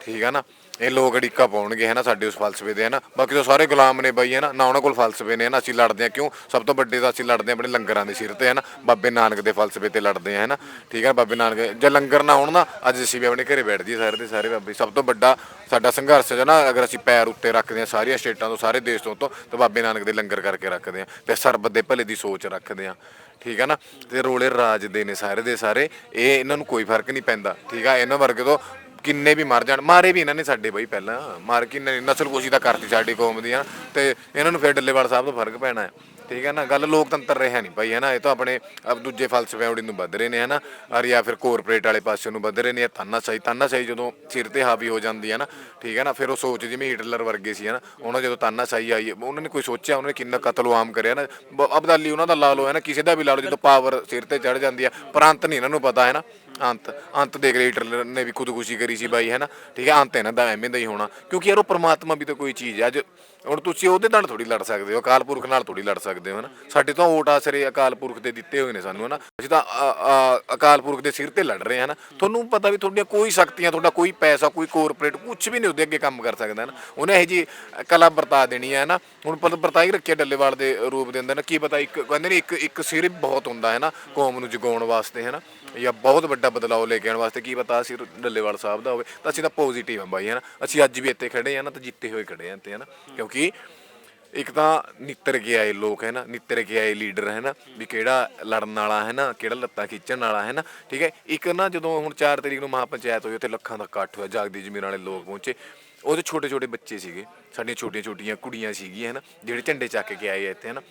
ਠੀਕ ਹੈ ਨਾ? ਇਹ ਲੋਕ ਅੜੀਕਾ ਪਾਉਣਗੇ ਹੈ ਨਾ ਸਾਡੇ ਉਸ ਫਲਸਫੇ ਦੇ ਹੈ ਨਾ ਬਾਕੀ ਤਾਂ ਸਾਰੇ ਗੁਲਾਮ ਨੇ ਬਾਈ ਹੈ ਨਾ ਨਾ ਉਹਨਾਂ ਕੋਲ ਫਲਸਫੇ ਨੇ ਹੈ ਨਾ ਅਸੀਂ ਲੜਦੇ ਆ ਕਿਉਂ? ਸਭ ਤੋਂ ਵੱਡੇ ਤਾਂ ਅਸੀਂ ਲੜਦੇ ਆ ਆਪਣੇ ਲੰਗਰਾਂ ਦੇ ਸਿਰ ਤੇ ਹੈ ਨਾ ਬਾਬੇ ਨਾਨਕ ਦੇ ਫਲਸਫੇ ਤੇ ਲੜਦੇ ਆ ਹੈ ਨਾ ਠੀਕ ਹੈ ਬਾਬੇ ਨਾਨਕ ਜੇ ਲੰਗਰ ਨਾ ਹੋਣ ਨਾ, ਅੱਜ ਅਸੀਂ ਵੀ ਆਪਣੇ ਘਰੇ ਬੈਠ ਜਾਈਏ ਸਾਰੇ ਦੇ ਸਾਰੇ ਬਾਬੇ। ਸਭ ਤੋਂ ਵੱਡਾ ਸਾਡਾ ਸੰਘਰਸ਼ ਹੈ ਨਾ, ਅਗਰ ਅਸੀਂ ਪੈਰ ਉੱਤੇ ਰੱਖਦੇ ਆ ਸਾਰੀਆਂ ਸਟੇਟਾਂ ਤੋਂ, ਸਾਰੇ ਦੇਸ਼ ਤੋਂ ਤੋਂ ਤਾਂ ਬਾਬੇ ਨਾਨਕ ਦੇ ਲੰਗਰ ਕਰਕੇ ਰੱਖਦੇ ਆ ਤੇ ਸਰਬਤ ਦੇ ਭਲੇ ਦੀ ਸੋਚ ਰੱਖਦੇ ਆ ਠੀਕ ਹੈ ਨਾ? ਤੇ ਰੋਲੇ ਰਾਜ ਦੇ ਨੇ ਸਾਰੇ ਦੇ ਸਾਰੇ। ਇਹ ਇਹਨਾਂ ਨੂੰ ਕੋਈ ਫ਼ਰਕ ਨਹੀਂ ਪੈਂਦਾ। ਠੀਕ ਆ ਇਹਨਾਂ ਵਰਗੇ ਤੋਂ ਕਿੰਨੇ ਵੀ ਮਰ ਜਾਣ। ਮਾਰੇ ਵੀ ਇਹਨਾਂ ਨੇ ਸਾਡੇ ਬਈ ਪਹਿਲਾਂ। ਮਾਰ ਕਿੰਨੇ ਨਸਲਕੁਸ਼ੀ ਤਾਂ ਕਰਤੀ ਸਾਡੀ ਕੌਮ ਦੀ ਹਨਾ ਤੇ ਇਹਨਾਂ ਨੂੰ ਫਿਰ ਡੱਲੇਵਾਲ ਸਾਹਿਬ ਤੋਂ ਫ਼ਰਕ ਪੈਣਾ ਹੈ। ਠੀਕ ਹੈ ਨਾ? ਗੱਲ ਲੋਕਤੰਤਰ ਰਿਹਾ ਨਹੀਂ ਭਾਈ ਹਨਾ? ਇਹ ਤਾਂ ਆਪਣੇ ਅਬ ਦੂਜੇ ਫਲਸਫੇ ਉੜੀ ਨੂੰ ਵੱਧ ਰਹੇ ਨੇ, ਹਨਾ? ਔਰ ਜਾਂ ਫਿਰ ਕੋਰਪੋਰੇਟ ਵਾਲੇ ਪਾਸੇ ਨੂੰ ਵੱਧ ਰਹੇ ਨੇ ਤਾਨਾ ਸਹੀ ਤਾਨਾ ਸਹੀ ਜਦੋਂ ਸਿਰ ਤੇ ਹਾਵੀ ਹੋ ਜਾਂਦੀ ਹੈ ਨਾ, ਠੀਕ ਹੈ ਨਾ? ਫਿਰ ਉਹ ਸੋਚ ਜਿਵੇਂ ਹਿਟਲਰ ਵਰਗੇ ਸੀ, ਹਨਾ? ਉਹਨਾਂ ਜਦੋਂ ਤਾਨਾ ਸਹੀ ਆਈ, ਉਹਨਾਂ ਨੇ ਕੋਈ ਸੋਚਿਆ? ਉਹਨਾਂ ਨੇ ਕਿੰਨਾ ਕਤਲ ਆਮ ਕਰਿਆ ਨਾ? ਅਬਦਾਲੀ ਉਹਨਾਂ ਦਾ ਲਾ ਲਓ ਹੈ ਨਾ ਕਿਸੇ ਦਾ ਵੀ ਲਾ ਲਓ, ਜਦੋਂ ਪਾਵਰ ਸਿਰ ਤੇ ਚੜ ਜਾਂਦੀ ਹੈ ਪਰ ਅੰਤ ਨਹੀਂ ਇਹਨਾਂ ਨੂੰ ਪਤਾ ਹੈ ਨਾ ਅੰਤ ਅੰਤ ਦੇਖ ਲਈ ਹਿਟਲਰ ਨੇ ਵੀ ਖੁਦਕੁਸ਼ੀ ਕਰੀ ਸੀ ਬਾਈ ਹੈ ਨਾ ਠੀਕ ਹੈ, ਅੰਤ ਇਹਨਾਂ ਦਾ ਐਵੇਂ ਦਾ ਹੀ ਹੋਣਾ। ਕਿਉਂਕਿ ਯਾਰ ਉਹ ਪ੍ਰਮਾਤਮਾ ਵੀ ਤਾਂ ਕੋਈ ਚੀਜ਼ ਹੈ। ਅੱਜ ਹੁਣ ਤੁਸੀਂ ਉਹਦੇ ਨਾਲ ਥੋੜੀ ਲੜ ਸਕਦੇ ਹੋ, ਅਕਾਲ ਪੁਰਖ ਨਾਲ ਥੋੜੀ ਲੜ ਸਕਦੇ ਹੋ ਹੈ ਨਾ ਸਾਡੇ ਤੋਂ ਓਟ ਆਸਰੇ ਅਕਾਲ ਪੁਰਖ ਦੇ ਦਿੱਤੇ ਹੋਏ ਨੇ ਸਾਨੂੰ ਹੈ ਨਾ ਅਸੀਂ ਤਾਂ ਅਕਾਲ ਪੁਰਖ ਦੇ ਸਿਰ ਤੇ ਲੜ ਰਹੇ ਹਾਂ ਨਾ ਤੁਹਾਨੂੰ ਪਤਾ ਵੀ ਤੁਹਾਡੀਆਂ ਕੋਈ ਸ਼ਕਤੀਆਂ, ਤੁਹਾਡਾ ਕੋਈ ਪੈਸਾ, ਕੋਈ ਕੋਰਪੋਰੇਟ ਕੁਝ ਵੀ ਨਹੀਂ ਉਹਦੇ ਅੱਗੇ ਕੰਮ ਕਰ ਸਕਦਾ ਹੈ ਨਾ ਉਹਨੇ ਇਹ ਜੀ ਕਲਾ ਵਰਤਾ ਦੇਣੀ ਹੈ ਨਾ ਹੁਣ ਪਰ ਵਰਤਾਈ ਰੱਖਿਆ ਡੱਲੇਵਾਲ ਦੇ ਰੂਪ ਦੇ ਅੰਦਰ ਨਾ ਕੀ ਪਤਾ ਇੱਕ, ਕਹਿੰਦੇ ਨੇ ਇੱਕ ਇੱਕ ਸਿਰ ਬਹੁਤ ਹੁੰਦਾ ਹੈ ਨਾ ਕੌਮ ਨੂੰ ਜਗਾਉਣ ਵਾਸਤੇ ਹੈ ਨਾ ਜਾਂ ਬਹੁਤ ਵੱਡਾ ਬਦਲਾਅ ਲੈ ਕੇ ਆਉਣ ਵਾਸਤੇ ਕੀ ਪਤਾ ਅਸੀਂ ਡੱਲੇਵਾਲ ਸਾਹਿਬ ਦਾ ਹੋਵੇ, ਤਾਂ ਅਸੀਂ ਤਾਂ ਪੋਜ਼ਿਟਿਵ ਹਾਂ ਬਾਈ ਹੈ ਨਾ ਅਸੀਂ ਅੱਜ ਵੀ ਇੱਥੇ ਖੜੇ ਹਾਂ ਨਾ ਤਾਂ ਜਿੱਤੇ ਹੋਏ ਖੜੇ ਹਾਂ ਇੱਥੇ ਹੈ ਨਾ ਕਿਉਂਕਿ ਇੱਕ ਤਾਂ ਨਿੱਤਰ ਕੇ ਆਏ ਲੋਕ ਹੈ ਨਾ ਨਿੱਤਰ ਕੇ ਆਏ ਲੀਡਰ ਹੈ ਨਾ ਵੀ ਕਿਹੜਾ ਲੜਨ ਵਾਲਾ ਹੈ ਨਾ ਕਿਹੜਾ ਲੱਤਾਂ ਖਿੱਚਣ ਵਾਲਾ ਹੈ ਨਾ ਠੀਕ ਹੈ? ਇੱਕ ਨਾ ਜਦੋਂ ਹੁਣ 4 ਤਰੀਕ ਨੂੰ ਮਹਾਪੰਚਾਇਤ ਹੋਈ, ਉੱਥੇ ਲੱਖਾਂ ਦਾ ਇਕੱਠ ਹੋਇਆ, ਜਾਗਦੀ ਜ਼ਮੀਰ ਵਾਲੇ ਲੋਕ ਪਹੁੰਚੇ। ਉਹਦੇ ਛੋਟੇ ਛੋਟੇ ਬੱਚੇ ਸੀਗੇ, ਸਾਡੀਆਂ ਛੋਟੀਆਂ ਛੋਟੀਆਂ ਕੁੜੀਆਂ ਸੀਗੀਆਂ ਹੈ ਨਾ ਜਿਹੜੇ ਝੰਡੇ ਚੱਕ ਕੇ ਆਏ ਆ ਇੱਥੇ ਹੈ ਨਾ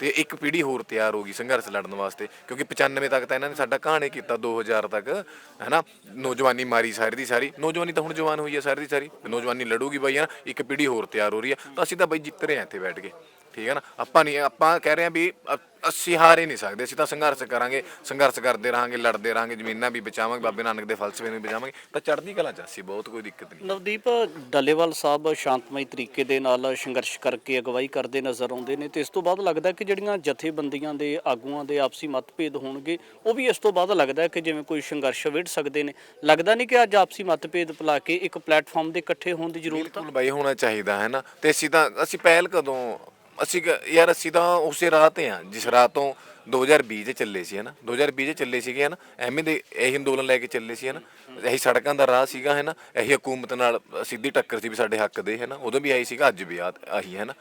ਤੇ ਇੱਕ ਪੀੜ੍ਹੀ ਹੋਰ ਤਿਆਰ ਹੋ ਗਈ ਸੰਘਰਸ਼ ਲੜਨ ਵਾਸਤੇ, ਕਿਉਂਕਿ 95 ਤੱਕ ਤਾਂ ਇਹਨਾਂ ਨੇ ਸਾਡਾ ਕਹਾਣੀ ਕੀਤਾ 2000 ਤੱਕ, ਹੈਨਾ? ਨੌਜਵਾਨੀ ਮਾਰੀ ਸਾਰੀ ਦੀ ਸਾਰੀ, ਨੌਜਵਾਨੀ ਤਾਂ ਹੁਣ ਜਵਾਨ ਹੋਈ ਹੈ ਸਾਰੀ ਦੀ ਸਾਰੀ, ਨੌਜਵਾਨੀ ਲੜੂਗੀ ਬਾਈ ਹੈ ਨਾ ਇੱਕ ਪੀੜ੍ਹੀ ਹੋਰ ਤਿਆਰ ਹੋ ਰਹੀ ਹੈ ਤਾਂ ਅਸੀਂ ਤਾਂ ਬਾਈ ਜਿੱਤ ਰਹੇ ਹਾਂ ਇੱਥੇ ਬੈਠ ਕੇ, ਠੀਕ ਹੈ ਨਾ? ਆਪਾਂ ਨਹੀਂ, ਆਪਾਂ ਕਹਿ ਰਹੇ ਹਾਂ ਵੀ ਅ- ਅਸੀਂ ਹਾਰੇ ਨਹੀਂ ਸਕਦੇ। ਅਸੀਂ ਤਾਂ ਸੰਘਰਸ਼ ਕਰਾਂਗੇ ਸੰਘਰਸ਼ ਕਰਦੇ ਰਹਾਂਗੇ ਲੜਦੇ ਰਹਾਂਗੇ ਜ਼ਮੀਨਾਂ ਵੀ ਬਚਾਵਾਂਗੇ ਬਾਬੇ ਨਾਨਕ ਦੇ ਫਲਸਫੇ ਨੂੰ ਵੀ ਬਚਾਵਾਂਗੇ। ਤਾਂ ਚੜ੍ਹਦੀ ਕਲਾ ਚ ਅਸੀਂ ਬਹੁਤ ਕੋਈ ਦਿੱਕਤ ਨਹੀਂ। ਨਵਦੀਪ ਡੱਲੇਵਾਲ ਸਾਹਿਬ ਸ਼ਾਂਤਮਈ ਤਰੀਕੇ ਦੇ ਨਾਲ ਸੰਘਰਸ਼ ਕਰਕੇ ਅਗਵਾਈ ਕਰਦੇ ਨਜ਼ਰ ਆਉਂਦੇ ਨੇ ਤੇ ਇਸ ਤੋਂ ਬਾਅਦ ਲੱਗਦਾ ਕਿ ਜਿਹੜੀਆਂ ਜਥੇਬੰਦੀਆਂ ਦੇ ਆਗੂਆਂ ਦੇ ਆਪਸੀ ਮਤਭੇਦ ਹੋਣਗੇ ਉਹ ਵੀ ਇਸ ਤੋਂ ਬਾਅਦ ਲੱਗਦਾ ਕਿ ਜਿਵੇਂ ਕੋਈ ਸੰਘਰਸ਼ ਵਿੜ ਸਕਦੇ ਨੇ। ਲੱਗਦਾ ਨਹੀਂ ਕਿ ਅੱਜ ਆਪਸੀ ਮਤਭੇਦ ਭੁਲਾ ਕੇ ਇੱਕ ਪਲੇਟਫਾਰਮ ਦੇ ਇਕੱਠੇ ਹੋਣ ਦੀ ਜ਼ਰੂਰਤ ਬਿਲਕੁਲ ਬਾਈ ਹੋਣਾ ਚਾਹੀਦਾ ਹੈ ਨਾ? ਤੇ ਅਸੀਂ ਤਾਂ ਅਸੀਂ ਪਹਿਲ ਕਦੋਂ ਅਸੀਂ ਕ- ਯਾਰ ਅਸੀਂ ਤਾਂ ਉਸੇ ਰਾਹ ਤੇ ਆ ਜਿਸ ਰਾਹ ਤੋਂ 2020 ਚ ਚੱਲੇ ਸੀ, ਹਨਾ? 2020 ਚ ਚੱਲੇ ਸੀਗੇ, ਹਨਾ? ਐਵੇਂ ਦੇ ਇਹੀ ਅੰਦੋਲਨ ਲੈ ਕੇ ਚੱਲੇ ਸੀ, ਹਨਾ? ਇਹੀ ਸੜਕਾਂ ਦਾ ਰਾਹ ਸੀਗਾ ਹੈ ਨਾ ਇਹੀ ਹਕੂਮਤ ਨਾਲ ਸਿੱਧੀ ਟੱਕਰ ਸੀ ਵੀ ਸਾਡੇ ਹੱਕ ਦੇ ਹੈ ਨਾ ਉਦੋਂ ਵੀ ਆਈ ਸੀਗਾ, ਅੱਜ ਵੀ ਆ- ਆਹੀ ਹੈ ਨਾ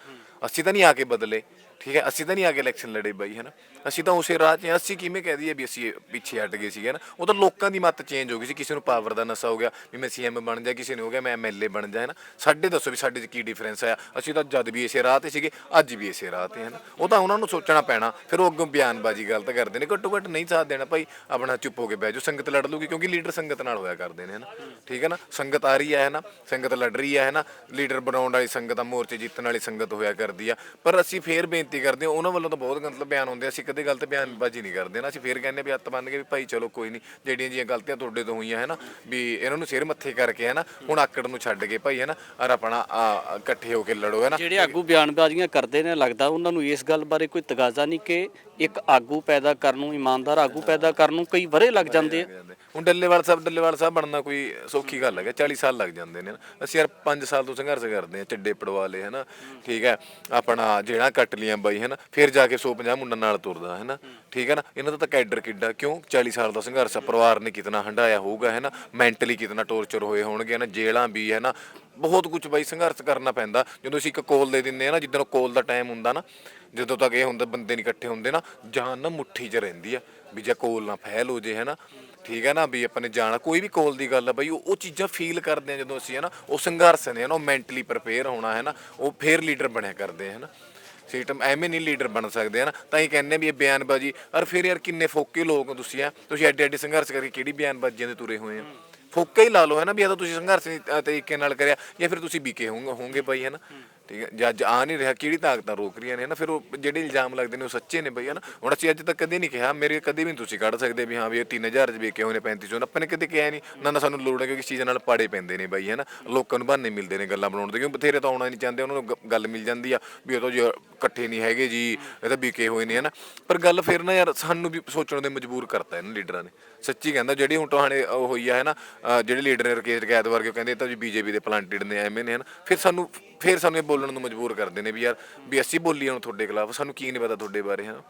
ਅਸੀਂ ਤਾਂ ਨਹੀਂ ਆ ਕੇ ਬਦਲੇ, ਠੀਕ ਹੈ? ਅਸੀਂ ਤਾਂ ਨਹੀਂ ਆ ਕੇ ਇਲੈਕਸ਼ਨ ਲੜੇ ਬਾਈ ਹੈ ਨਾ ਅਸੀਂ ਤਾਂ ਉਸੇ ਰਾਹ 'ਚ ਹਾਂ। ਅਸੀਂ ਕਿਵੇਂ ਕਹਿ ਦਈਏ ਵੀ ਅਸੀਂ ਪਿੱਛੇ ਹਟ ਗਏ ਸੀਗੇ ਨਾ। ਉਹ ਤਾਂ ਲੋਕਾਂ ਦੀ ਮੱਤ ਚੇਂਜ ਹੋ ਗਈ ਸੀ ਕਿਸੇ ਨੂੰ ਪਾਵਰ ਦਾ ਨਸ਼ਾ ਹੋ ਗਿਆ ਵੀ ਮੈਂ ਸੀਐਮ ਬਣ ਜਾ ਕਿਸੇ ਨੂੰ ਹੋ ਗਿਆ ਮੈਂ ਐਮਐਲਏ ਬਣ ਜਾ ਹੈ ਨਾ। ਸਾਡੇ ਦੱਸੋ ਵੀ ਸਾਡੇ 'ਚ ਕੀ ਡਿਫਰੈਂਸ ਆ ਅਸੀਂ ਤਾਂ ਜਦ ਵੀ ਇਸੇ ਰਾਹ ਤੇ ਸੀਗੇ ਅੱਜ ਵੀ ਇਸੇ ਰਾਹ ਤੇ ਹੈ ਨਾ। ਉਹ ਤਾਂ ਉਹਨਾਂ ਨੂੰ ਸੋਚਣਾ ਪੈਣਾ ਫਿਰ ਉਹ ਅੱਗੋਂ ਬਿਆਨਬਾਜ਼ੀ ਗਲਤ ਕਰਦੇ ਨੇ ਘੱਟੋ ਘੱਟ ਨਹੀਂ ਸਾਥ ਦੇਣਾ ਭਾਈ ਆਪਣਾ ਚੁੱਪ ਹੋ ਕੇ ਬਹਿ ਜਾਓ ਸੰਗਤ ਲੜ ਲੂਗੀ ਕਿਉਂਕਿ ਲੀਡਰ ਸੰਗਤ ਨਾਲ ਹੋਇਆ ਕਰਦੇ ਨੇ ਹੈ ਨਾ। ਠੀਕ ਹੈ ਨਾ? ਸੰਗਤ ਆ ਰਹੀ ਹੈ ਨਾ। ਸੰਗਤ ਲੜ ਰਹੀ ਹੈ ਨਾ। ਲੀਡਰ ਬਣਾਉਣ ਵਾਲੀ ਸੰਗਤ ਆ ਮੋਰਚੇ ਜਿੱਤਣ ਵਾਲੀ ਸੰਗਤ ਹੋਇਆ ਕਰਦੀ ਆ। ਪਰ ਅਸੀਂ ਫੇਰ ਬੇਨਤੀ ਕਰਦੇ ਹਾਂ ਉਹਨਾਂ ਵੱਲੋਂ ਤਾਂ ਬਹੁਤ ਗਲਤ ਬਿਆਨ ਹੁੰਦੇ ਆ, ਅਸੀਂ ਕਦੇ ਗਲਤ ਬਿਆਨਬਾਜ਼ੀ ਨਹੀਂ ਕਰਦੇ ਨਾ ਅਸੀਂ ਫੇਰ ਕਹਿੰਦੇ ਵੀ ਹੱਥ ਬੰਨ ਕੇ ਵੀ ਭਾਈ ਚਲੋ ਕੋਈ ਨਹੀਂ ਜਿਹੜੀਆਂ ਜੀਆਂ ਗਲਤੀਆਂ ਤੁਹਾਡੇ ਤੋਂ ਹੋਈਆਂ ਹੈ ਨਾ ਵੀ ਇਹਨਾਂ ਨੂੰ ਸਿਰ ਮੱਥੇ ਕਰਕੇ ਹੈ ਨਾ ਹੁਣ ਆਕੜ ਨੂੰ ਛੱਡ ਕੇ ਭਾਈ ਹੈ ਨਾ ਔਰ ਆਪਣਾ ਆ, ਇਕੱਠੇ ਹੋ ਕੇ ਲੜੋ ਹੈ ਨਾ ਜਿਹੜੇ ਆਗੂ ਬਿਆਨਬਾਜ਼ੀਆਂ ਕਰਦੇ ਨੇ ਲੱਗਦਾ ਉਹਨਾਂ ਨੂੰ ਇਸ ਗੱਲ ਬਾਰੇ ਕੋਈ ਤਗਾਜ਼ਾ ਨਹੀਂ ਕਿ ਇੱਕ ਆਗੂ ਪੈਦਾ ਕਰਨ ਨੂੰ ਇਮਾਨਦਾਰ ਆਗੂ ਪੈਦਾ ਕਰਨ ਨੂੰ ਕਈ ਵਰੇ ਲੱਗ ਜਾਂਦੇ ਆ ਜਾਂਦੇ। ਹੁਣ ਡੱਲੇਵਾਲ ਸਾਹਿਬ ਡੱਲੇਵਾਲ ਸਾਹਿਬ ਬਣਨਾ ਕੋਈ ਸੌਖੀ ਗੱਲ ਹੈਗਾ 40 ਸਾਲ ਲੱਗ ਜਾਂਦੇ ਨੇ। ਨਾ। ਅਸੀਂ ਯਾਰ 5 ਸਾਲ ਤੋਂ ਸੰਘਰਸ਼ ਕਰਦੇ ਆ ਚੱਡੇ ਪੜਵਾ ਲਏ, ਹਨਾ। ਠੀਕ ਹੈ, ਆਪਣਾ ਜਿਹੜਾ ਕੱਟ ਲੀਆਂ ਬਾਈ, ਹਨਾ। ਫਿਰ ਜਾ ਕੇ 150 ਮੁੰਡਾ ਨਾਲ ਤੁਰਦਾ, ਹਨਾ। ਠੀਕ ਹੈ ਨਾ, ਇਹਨਾਂ ਦਾ ਤਾਂ ਕੈਡਰ ਕਿੱਡਾ, ਕਿਉਂ? 40 ਸਾਲ ਦਾ ਸੰਘਰਸ਼ ਆ, ਪਰਿਵਾਰ ਨੇ ਕਿਤਨਾ ਹੰਡਾਇਆ ਹੋਊਗਾ ਹੈ ਨਾ ਮੈਂਟਲੀ ਕਿਤਨਾ ਟੌਰਚਰ ਹੋਏ ਹੋਣਗੇ, ਹਨਾ। ਜੇਲਾਂ ਵੀ ਹੈ ਨਾ ਬਹੁਤ ਕੁਝ ਬਾਈ, ਸੰਘਰਸ਼ ਕਰਨਾ ਪੈਂਦਾ। ਜਦੋਂ ਅਸੀਂ ਇੱਕ ਕੋਲ ਦੇ ਦਿੰਦੇ ਆ ਨਾ, ਜਿੱਦਣ ਕੋਲ ਦਾ ਟਾਈਮ ਹੁੰਦਾ ਨਾ, ਜਦੋਂ ਤੱਕ ਇਹ ਹੁੰਦਾ ਬੰਦੇ ਨਹੀਂ ਇਕੱਠੇ ਹੁੰਦੇ ਨਾ, ਜਾਨ ਨਾ ਮੁੱਠੀ 'ਚ ਰਹਿੰਦੀ ਆ, ਵੀ ਜੇ ਕੋਲ ਨਾ ਫੈਲ ਹੋ ਜੇ ਹੈ ਨਾ ਠੀਕ ਹੈ ਨਾ ਵੀ ਆਪਾਂ ਨੇ ਜਾਣਾ ਕੋਈ ਵੀ ਕੋਲ ਦੀ ਗੱਲ ਆ ਬਈ ਉਹ ਉਹ ਚੀਜ਼ਾਂ ਫੀਲ ਕਰਦੇ ਆ ਜਦੋਂ ਅਸੀਂ ਹੈ ਨਾ ਉਹ ਸੰਘਰਸ਼ ਨੇ ਹੈ ਨਾ ਉਹ ਮੈਂਟਲੀ ਪ੍ਰਪੇਅਰ ਹੋਣਾ ਹੈ ਨਾ ਉਹ ਫੇਰ ਲੀਡਰ ਬਣਿਆ ਕਰਦੇ ਹੈ ਨਾ ਸਿਸਟਮ ਐਵੇਂ ਨਹੀਂ ਲੀਡਰ ਬਣ ਸਕਦੇ ਹਨ ਤਾਂ ਹੀ ਕਹਿੰਦੇ ਵੀ ਇਹ ਬਿਆਨਬਾਜ਼ੀ ਔਰ ਫਿਰ ਯਾਰ ਕਿੰਨੇ ਫੋਕੇ ਲੋਕ ਹੋ ਤੁਸੀਂ ਆ ਤੁਸੀਂ ਐਡੇ ਐਡੇ ਸੰਘਰਸ਼ ਕਰਕੇ ਕਿਹੜੀ ਬਿਆਨਬਾਜ਼ੀਆਂ ਦੇ ਤੁਰੇ ਹੋਏ ਆ। ਫੋਕਾ ਹੀ ਲਾ ਲਓ ਹੈ ਨਾ ਵੀ ਇਹ ਤਾਂ ਤੁਸੀਂ ਸੰਘਰਸ਼ ਨਹੀਂ, ਤਰੀਕੇ ਨਾਲ ਕਰਿਆ ਜਾਂ ਫਿਰ ਤੁਸੀਂ ਬੀਕੇ ਹੋਗੇ ਹੋਗੇ ਬਾਈ ਹੈ ਨਾ ਠੀਕ ਹੈ? ਜੱਜ ਆ ਨਹੀਂ ਰਿਹਾ, ਕਿਹੜੀ ਤਾਕਤਾਂ ਰੋਕ ਰਹੀਆਂ ਨੇ ਹੈ ਨਾ ਫਿਰ ਉਹ ਜਿਹੜੇ ਇਲਜ਼ਾਮ ਲੱਗਦੇ ਨੇ ਉਹ ਸੱਚੇ ਨੇ ਬਈ ਹੈ ਨਾ ਹੁਣ ਅਸੀਂ ਅੱਜ ਤੱਕ ਕਦੇ ਨਹੀਂ ਕਿਹਾ, ਮੇਰੇ ਕਦੇ ਵੀ ਨਹੀਂ ਤੁਸੀਂ ਕੱਢ ਸਕਦੇ ਵੀ ਹਾਂ ਵੀ ਇਹ 3000 ਚ ਵੇਕੇ ਹੋਏ ਨੇ 3500 ਆਪਾਂ ਨੇ ਕਦੇ ਕਿਹਾ ਨਹੀਂ। ਨਾ ਨਾ ਸਾਨੂੰ ਲੋੜ ਹੈ ਕਿਉਂਕਿ ਇਸ ਚੀਜ਼ ਨਾਲ ਪਾੜੇ ਪੈਂਦੇ ਨੇ ਬਈ ਹੈ ਨਾ ਲੋਕਾਂ ਨੂੰ ਬਹਾਨੇ ਮਿਲਦੇ ਨੇ ਗੱਲਾਂ ਬਣਾਉਣ ਦੇ ਕਿਉਂ ਬਥੇਰੇ ਤਾਂ ਆਉਣਾ ਨਹੀਂ ਚਾਹੁੰਦੇ, ਉਹਨਾਂ ਨੂੰ ਗੱਲ ਮਿਲ ਜਾਂਦੀ ਆ ਵੀ ਉਹ ਤਾਂ ਜੀ ਇਕੱਠੇ ਨਹੀਂ ਹੈਗੇ ਜੀ, ਇਹ ਤਾਂ ਬੀਕੇ ਹੋਏ ਨੇ ਹੈ ਨਾ ਪਰ ਗੱਲ ਫਿਰ ਨਾ ਯਾਰ, ਸਾਨੂੰ ਵੀ ਸੋਚਣ ਦੇ ਮਜਬੂਰ ਕਰਤਾ ਇਹਨਾਂ ਲੀਡਰਾਂ ਨੇ। ਸੱਚੀ ਕਹਿੰਦਾ, ਜਿਹੜੀ ਹੁਣ ਤੁਹਾਡੇ ਉਹ ਹੋਈ ਆ ਹੈ ਨਾ ਜਿਹੜੇ ਲੀਡਰ ਨੇ ਰਕੇਸ਼ ਰਕੈਤ ਵਰਗੇ ਉਹ ਕਹਿੰਦੇ ਇਹ ਤਾਂ ਜੀ ਬੀਜੇਪੀ ਦੇ ਪਲਾਂਟਡ ਨੇ, ਐਵੇਂ ਨੇ, ਹਨ? ਫਿਰ ਸਾਨੂੰ ਫਿਰ ਸਾਨੂੰ ਇਹ ਬੋਲਣ ਨੂੰ ਮਜਬੂਰ ਕਰਦੇ ਨੇ ਵੀ ਯਾਰ, ਵੀ ਅਸੀਂ ਬੋਲੀਏ ਹੁਣ ਤੁਹਾਡੇ ਖਿਲਾਫ, ਸਾਨੂੰ ਕੀ ਨਹੀਂ ਪਤਾ ਤੁਹਾਡੇ ਬਾਰੇ, ਹਾਂ।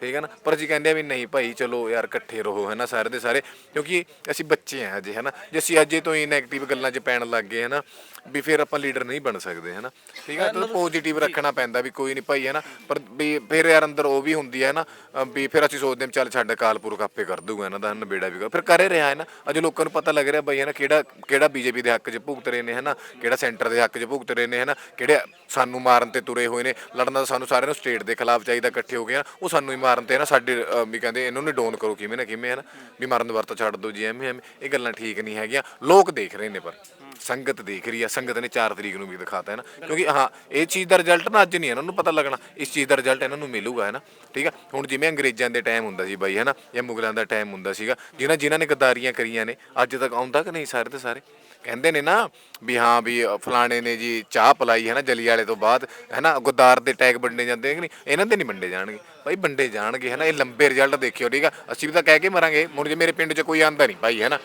ਠੀਕ ਹੈ ਨਾ? ਪਰ ਅਸੀਂ ਕਹਿੰਦੇ ਆ ਵੀ ਨਹੀਂ ਭਾਈ, ਚਲੋ ਯਾਰ ਇਕੱਠੇ ਰਹੋ, ਹੈ ਨਾ, ਸਾਰੇ ਦੇ ਸਾਰੇ। ਕਿਉਂਕਿ ਅਸੀਂ ਬੱਚੇ ਆ ਅਜੇ ਹੈ ਨਾ? ਜੇ ਅਸੀਂ ਅਜੇ ਤੋਂ ਹੀ 네ਗੇਟਿਵ ਗੱਲਾਂ 'ਚ ਪੈਣ ਲੱਗ ਗਏ, ਹੈ ਨਾ? ਵੀ ਫਿਰ ਆਪਾਂ ਲੀਡਰ ਨਹੀਂ ਬਣ ਸਕਦੇ ਹੈ ਨਾ ਠੀਕ ਹੈ ਤਾਂ ਪੋਜ਼ਿਟਿਵ ਰੱਖਣਾ ਪੈਂਦਾ ਵੀ ਕੋਈ ਨਹੀਂ ਭਾਈ ਹੈ ਨਾ ਪਰ ਵੀ ਫਿਰ ਯਾਰ ਅੰਦਰ ਉਹ ਵੀ ਹੁੰਦੀ ਹੈ ਨਾ ਵੀ ਫਿਰ ਅਸੀਂ ਸੋਚਦੇ ਹਾਂ ਚੱਲ ਛੱਡ ਕਾਲਪੁਰਖ ਆਪੇ ਕਰ ਦੂਗਾ ਇਹਨਾਂ ਦਾ ਨਬੇੜਾ ਵੀ ਫਿਰ ਕਰੇ ਰਿਹਾ ਹੈ ਨਾ ਅਜੇ ਲੋਕਾਂ ਨੂੰ ਪਤਾ ਲੱਗ ਰਿਹਾ ਬਈ ਹੈ ਨਾ ਕਿਹੜਾ ਕਿਹੜਾ ਬੀਜੇਪੀ ਦੇ ਹੱਕ 'ਚ ਭੁਗਤ ਰਹੇ ਨੇ ਹੈ ਨਾ ਕਿਹੜਾ ਸੈਂਟਰ ਦੇ ਹੱਕ 'ਚ ਭੁਗਤ ਰਹੇ ਨੇ ਹੈ ਨਾ ਕਿਹੜੇ ਸਾਨੂੰ ਮਾਰਨ ਤੇ ਤੁਰੇ ਹੋਏ ਨੇ? ਲੜਨਾ ਤਾਂ ਸਾਨੂੰ ਸਾਰਿਆਂ ਨੂੰ ਸਟੇਟ ਦੇ ਖਿਲਾਫ ਚਾਹੀਦਾ ਇਕੱਠੇ ਹੋ ਕੇ ਨਾ ਉਹ ਸਾਨੂੰ ਹੀ ਮਾਰਨ ਤੇ ਨਾ ਸਾਡੇ ਵੀ ਕਹਿੰਦੇ ਇਹਨਾਂ ਨੂੰ ਡਾਊਨ ਕਰੋ ਕਿਵੇਂ ਨਾ ਕਿਵੇਂ ਹੈ ਨਾ ਵੀ ਮਰਨ ਵਰਤ ਛੱਡ ਦਿਓ ਜੀ ਐਵੇਂ ਐਵੇਂ। ਇਹ ਗੱਲਾਂ ਠੀਕ ਨਹੀਂ ਹੈਗੀਆਂ। ਲੋਕ ਦੇਖ ਰਹੇ ਨੇ ਪਰ। ਸੰਗਤ ਦੇਖ ਰਹੀ ਆ, ਸੰਗਤ ਨੇ 4 ਤਰੀਕ ਨੂੰ ਵੀ ਦਿਖਾਤਾ ਹੈ ਨਾ। ਕਿਉਂਕਿ ਹਾਂ, ਇਹ ਚੀਜ਼ ਦਾ ਰਿਜ਼ਲਟ ਨਾ ਅੱਜ ਨਹੀਂ ਇਹਨਾਂ ਨੂੰ ਪਤਾ ਲੱਗਣਾ, ਇਸ ਚੀਜ਼ ਦਾ ਰਿਜ਼ਲਟ ਇਹਨਾਂ ਨੂੰ ਮਿਲੂਗਾ, ਹੈ ਨਾ। ਠੀਕ ਆ? ਹੁਣ ਜਿਵੇਂ ਅੰਗਰੇਜ਼ਾਂ ਦੇ ਟਾਈਮ ਹੁੰਦਾ ਸੀ ਬਾਈ, ਹੈ ਨਾ, ਜਾਂ ਮੁਗਲਾਂ ਦਾ ਟਾਈਮ ਹੁੰਦਾ ਸੀਗਾ, ਜਿਨ੍ਹਾਂ ਜਿਨ੍ਹਾਂ ਨੇ ਗਦਾਰੀਆਂ ਕਰੀਆਂ ਨੇ, ਅੱਜ ਤੱਕ ਆਉਂਦਾ ਕਿ ਨਹੀਂ ਸਾਰੇ ਦੇ ਸਾਰੇ? ਕਹਿੰਦੇ ਨੇ ਨਾ ਵੀ ਹਾਂ ਵੀ ਫਲਾਣੇ ਨੇ ਜੀ ਚਾਹ ਪਲਾਈ, ਹੈ ਨਾ ਜਲੀ ਵਾਲੇ ਤੋਂ ਬਾਅਦ, ਹੈ ਨਾ ਗੁਦਾਰ ਦੇ ਟੈਗ ਵੰਡੇ ਜਾਂਦੇ ਕਿ ਨਹੀਂ? ਇਹਨਾਂ ਦੇ ਨਹੀਂ ਵੰਡੇ ਜਾਣਗੇ। ਭਾਈ ਵੰਡੇ ਜਾਣਗੇ, ਹੈ ਨਾ, ਇਹ ਲੰਬੇ ਰਿਜ਼ਲਟ ਦੇਖਿਓ, ਠੀਕ ਆ? ਅਸੀਂ ਵੀ ਤਾਂ ਕਹਿ ਕੇ ਮਰਾਂਗੇ, ਹੁਣ ਜੇ ਮੇਰੇ ਪਿੰਡ 'ਚ ਕੋਈ ਆਂਦਾ ਨਹੀਂ ਭਾਈ ਹੈ ਨਾ।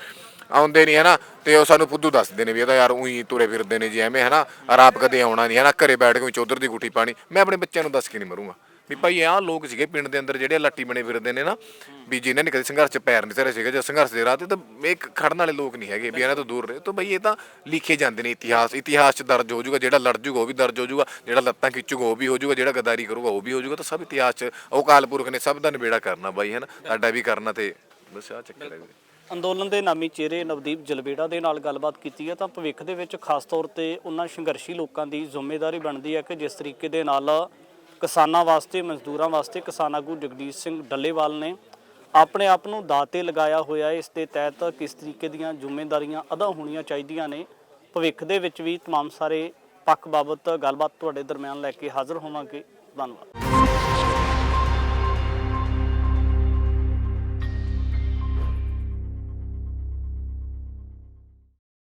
ਆਉਂਦੇ ਨਹੀਂ ਹੈ ਤੇ ਉਹ ਸਾਨੂੰ ਫੁੱਦੂ ਦੱਸਦੇ ਨੇ ਵੀ ਇਹ ਯਾਰ ਉਹੀ ਤੁਰੇ ਫਿਰਦੇ ਨੇ ਜੀ, ਐਵੇਂ ਹੈ ਨਾ ਕਦੇ ਆਉਣਾ ਨਹੀਂ ਹੈ ਘਰੇ ਬੈਠ ਕੇ ਚੌਧਰ ਦੀ ਗੁੱਠੀ ਪਾਣੀ। ਮੈਂ ਆਪਣੇ ਬੱਚਿਆਂ ਨੂੰ ਦੱਸ ਕੇ ਨਹੀਂ ਮਰੂੰਗਾ। ਵੀ ਭਾਈ ਆਹ ਲੋਕ ਸੀਗੇ ਪਿੰਡ ਦੇ ਅੰਦਰ ਜਿਹੜੇ ਲੱਟੀ ਬਣੇ ਫਿਰਦੇ ਨੇ ਨਾ, ਵੀ ਜਿਨ੍ਹਾਂ ਨੇ ਕਦੇ ਸੰਘਰਸ਼ 'ਚ ਪੈਰ ਨਹੀਂ ਧਰੇ ਸੀਗੇ, ਜਾਂ ਸੰਘਰਸ਼ ਦੇ ਰਾਹ ਤੇ ਤਾਂ ਇਹ ਖੜਨ ਵਾਲੇ ਲੋਕ ਨਹੀਂ ਹੈਗੇ, ਵੀ ਇਹਨਾਂ ਤੋਂ ਦੂਰ ਰਹੇ। ਤਾਂ ਬਈ, ਇਹ ਤਾਂ ਲਿਖੇ ਜਾਂਦੇ ਨੇ ਇਤਿਹਾਸ। ਇਤਿਹਾਸ 'ਚ ਦਰਜ ਹੋ ਜਾਊਗਾ, ਜਿਹੜਾ ਲੜ ਜੂਗਾ ਉਹ ਵੀ ਦਰਜ ਹੋ ਜਾਊਗਾ, ਜਿਹੜਾ ਲੱਤਾਂ ਖਿੱਚੂਗਾ ਉਹ ਵੀ ਹੋ ਜਾਊਗਾ, ਜਿਹੜਾ ਗਦਾਰੀ ਕਰੂਗਾ ਉਹ ਵੀ ਹੋ ਜਾਊਗਾ। ਤਾਂ ਸਭ ਇਤਿਹਾਸ 'ਚ, ਉਹ ਕਾਲ ਪੁਰਖ ਨੇ ਸਭ ਦਾ ਨਿਬੇੜਾ ਕਰਨਾ ਬਾਈ ਹੈ ਨਾ ਸਾਡਾ ਵੀ ਕਰਨਾ ਤੇ ਬਸ ਆਹ ਚੱਕਰ ਹੈ ਵੀਰੇ। ਅੰਦੋਲਨ ਦੇ ਨਾਮੀ ਚਿਹਰੇ ਨਵਦੀਪ ਜਲਵੇੜਾ ਦੇ ਨਾਲ ਗੱਲਬਾਤ ਕੀਤੀ ਹੈ ਤਾਂ ਭਵਿੱਖ ਦੇ ਵਿੱਚ ਖਾਸ ਤੌਰ ਤੇ ਉਹਨਾਂ ਸੰਘਰਸ਼ੀ ਲੋਕਾਂ ਦੀ ਜ਼ਿੰਮੇਵਾਰੀ ਬਣਦੀ ਹੈ ਕਿ ਜਿਸ ਤਰੀਕੇ ਦੇ ਨਾਲ ਕਿਸਾਨਾਂ ਵਾਸਤੇ ਮਜ਼ਦੂਰਾਂ ਵਾਸਤੇ ਕਿਸਾਨ ਆਗੂ ਜਗਦੀਸ਼ ਸਿੰਘ ਡੱਲੇਵਾਲ ਨੇ ਆਪਣੇ ਆਪ ਨੂੰ ਦਾਤੇ ਲਗਾਇਆ ਹੋਇਆ ਹੈ ਇਸ ਦੇ ਤਹਿਤ ਕਿਸ ਤਰੀਕੇ ਦੀਆਂ ਜ਼ਿੰਮੇਵਾਰੀਆਂ ਅਦਾ ਹੋਣੀਆਂ ਚਾਹੀਦੀਆਂ ਨੇ ਭਵਿੱਖ ਦੇ ਵਿੱਚ ਵੀ तमाम ਸਾਰੇ ਪੱਖ ਬਾਬਤ ਗੱਲਬਾਤ ਤੁਹਾਡੇ ਦਰਮਿਆਨ ਲੈ ਕੇ ਹਾਜ਼ਰ ਹੋਵਾਂਗੇ ਧੰਨਵਾਦ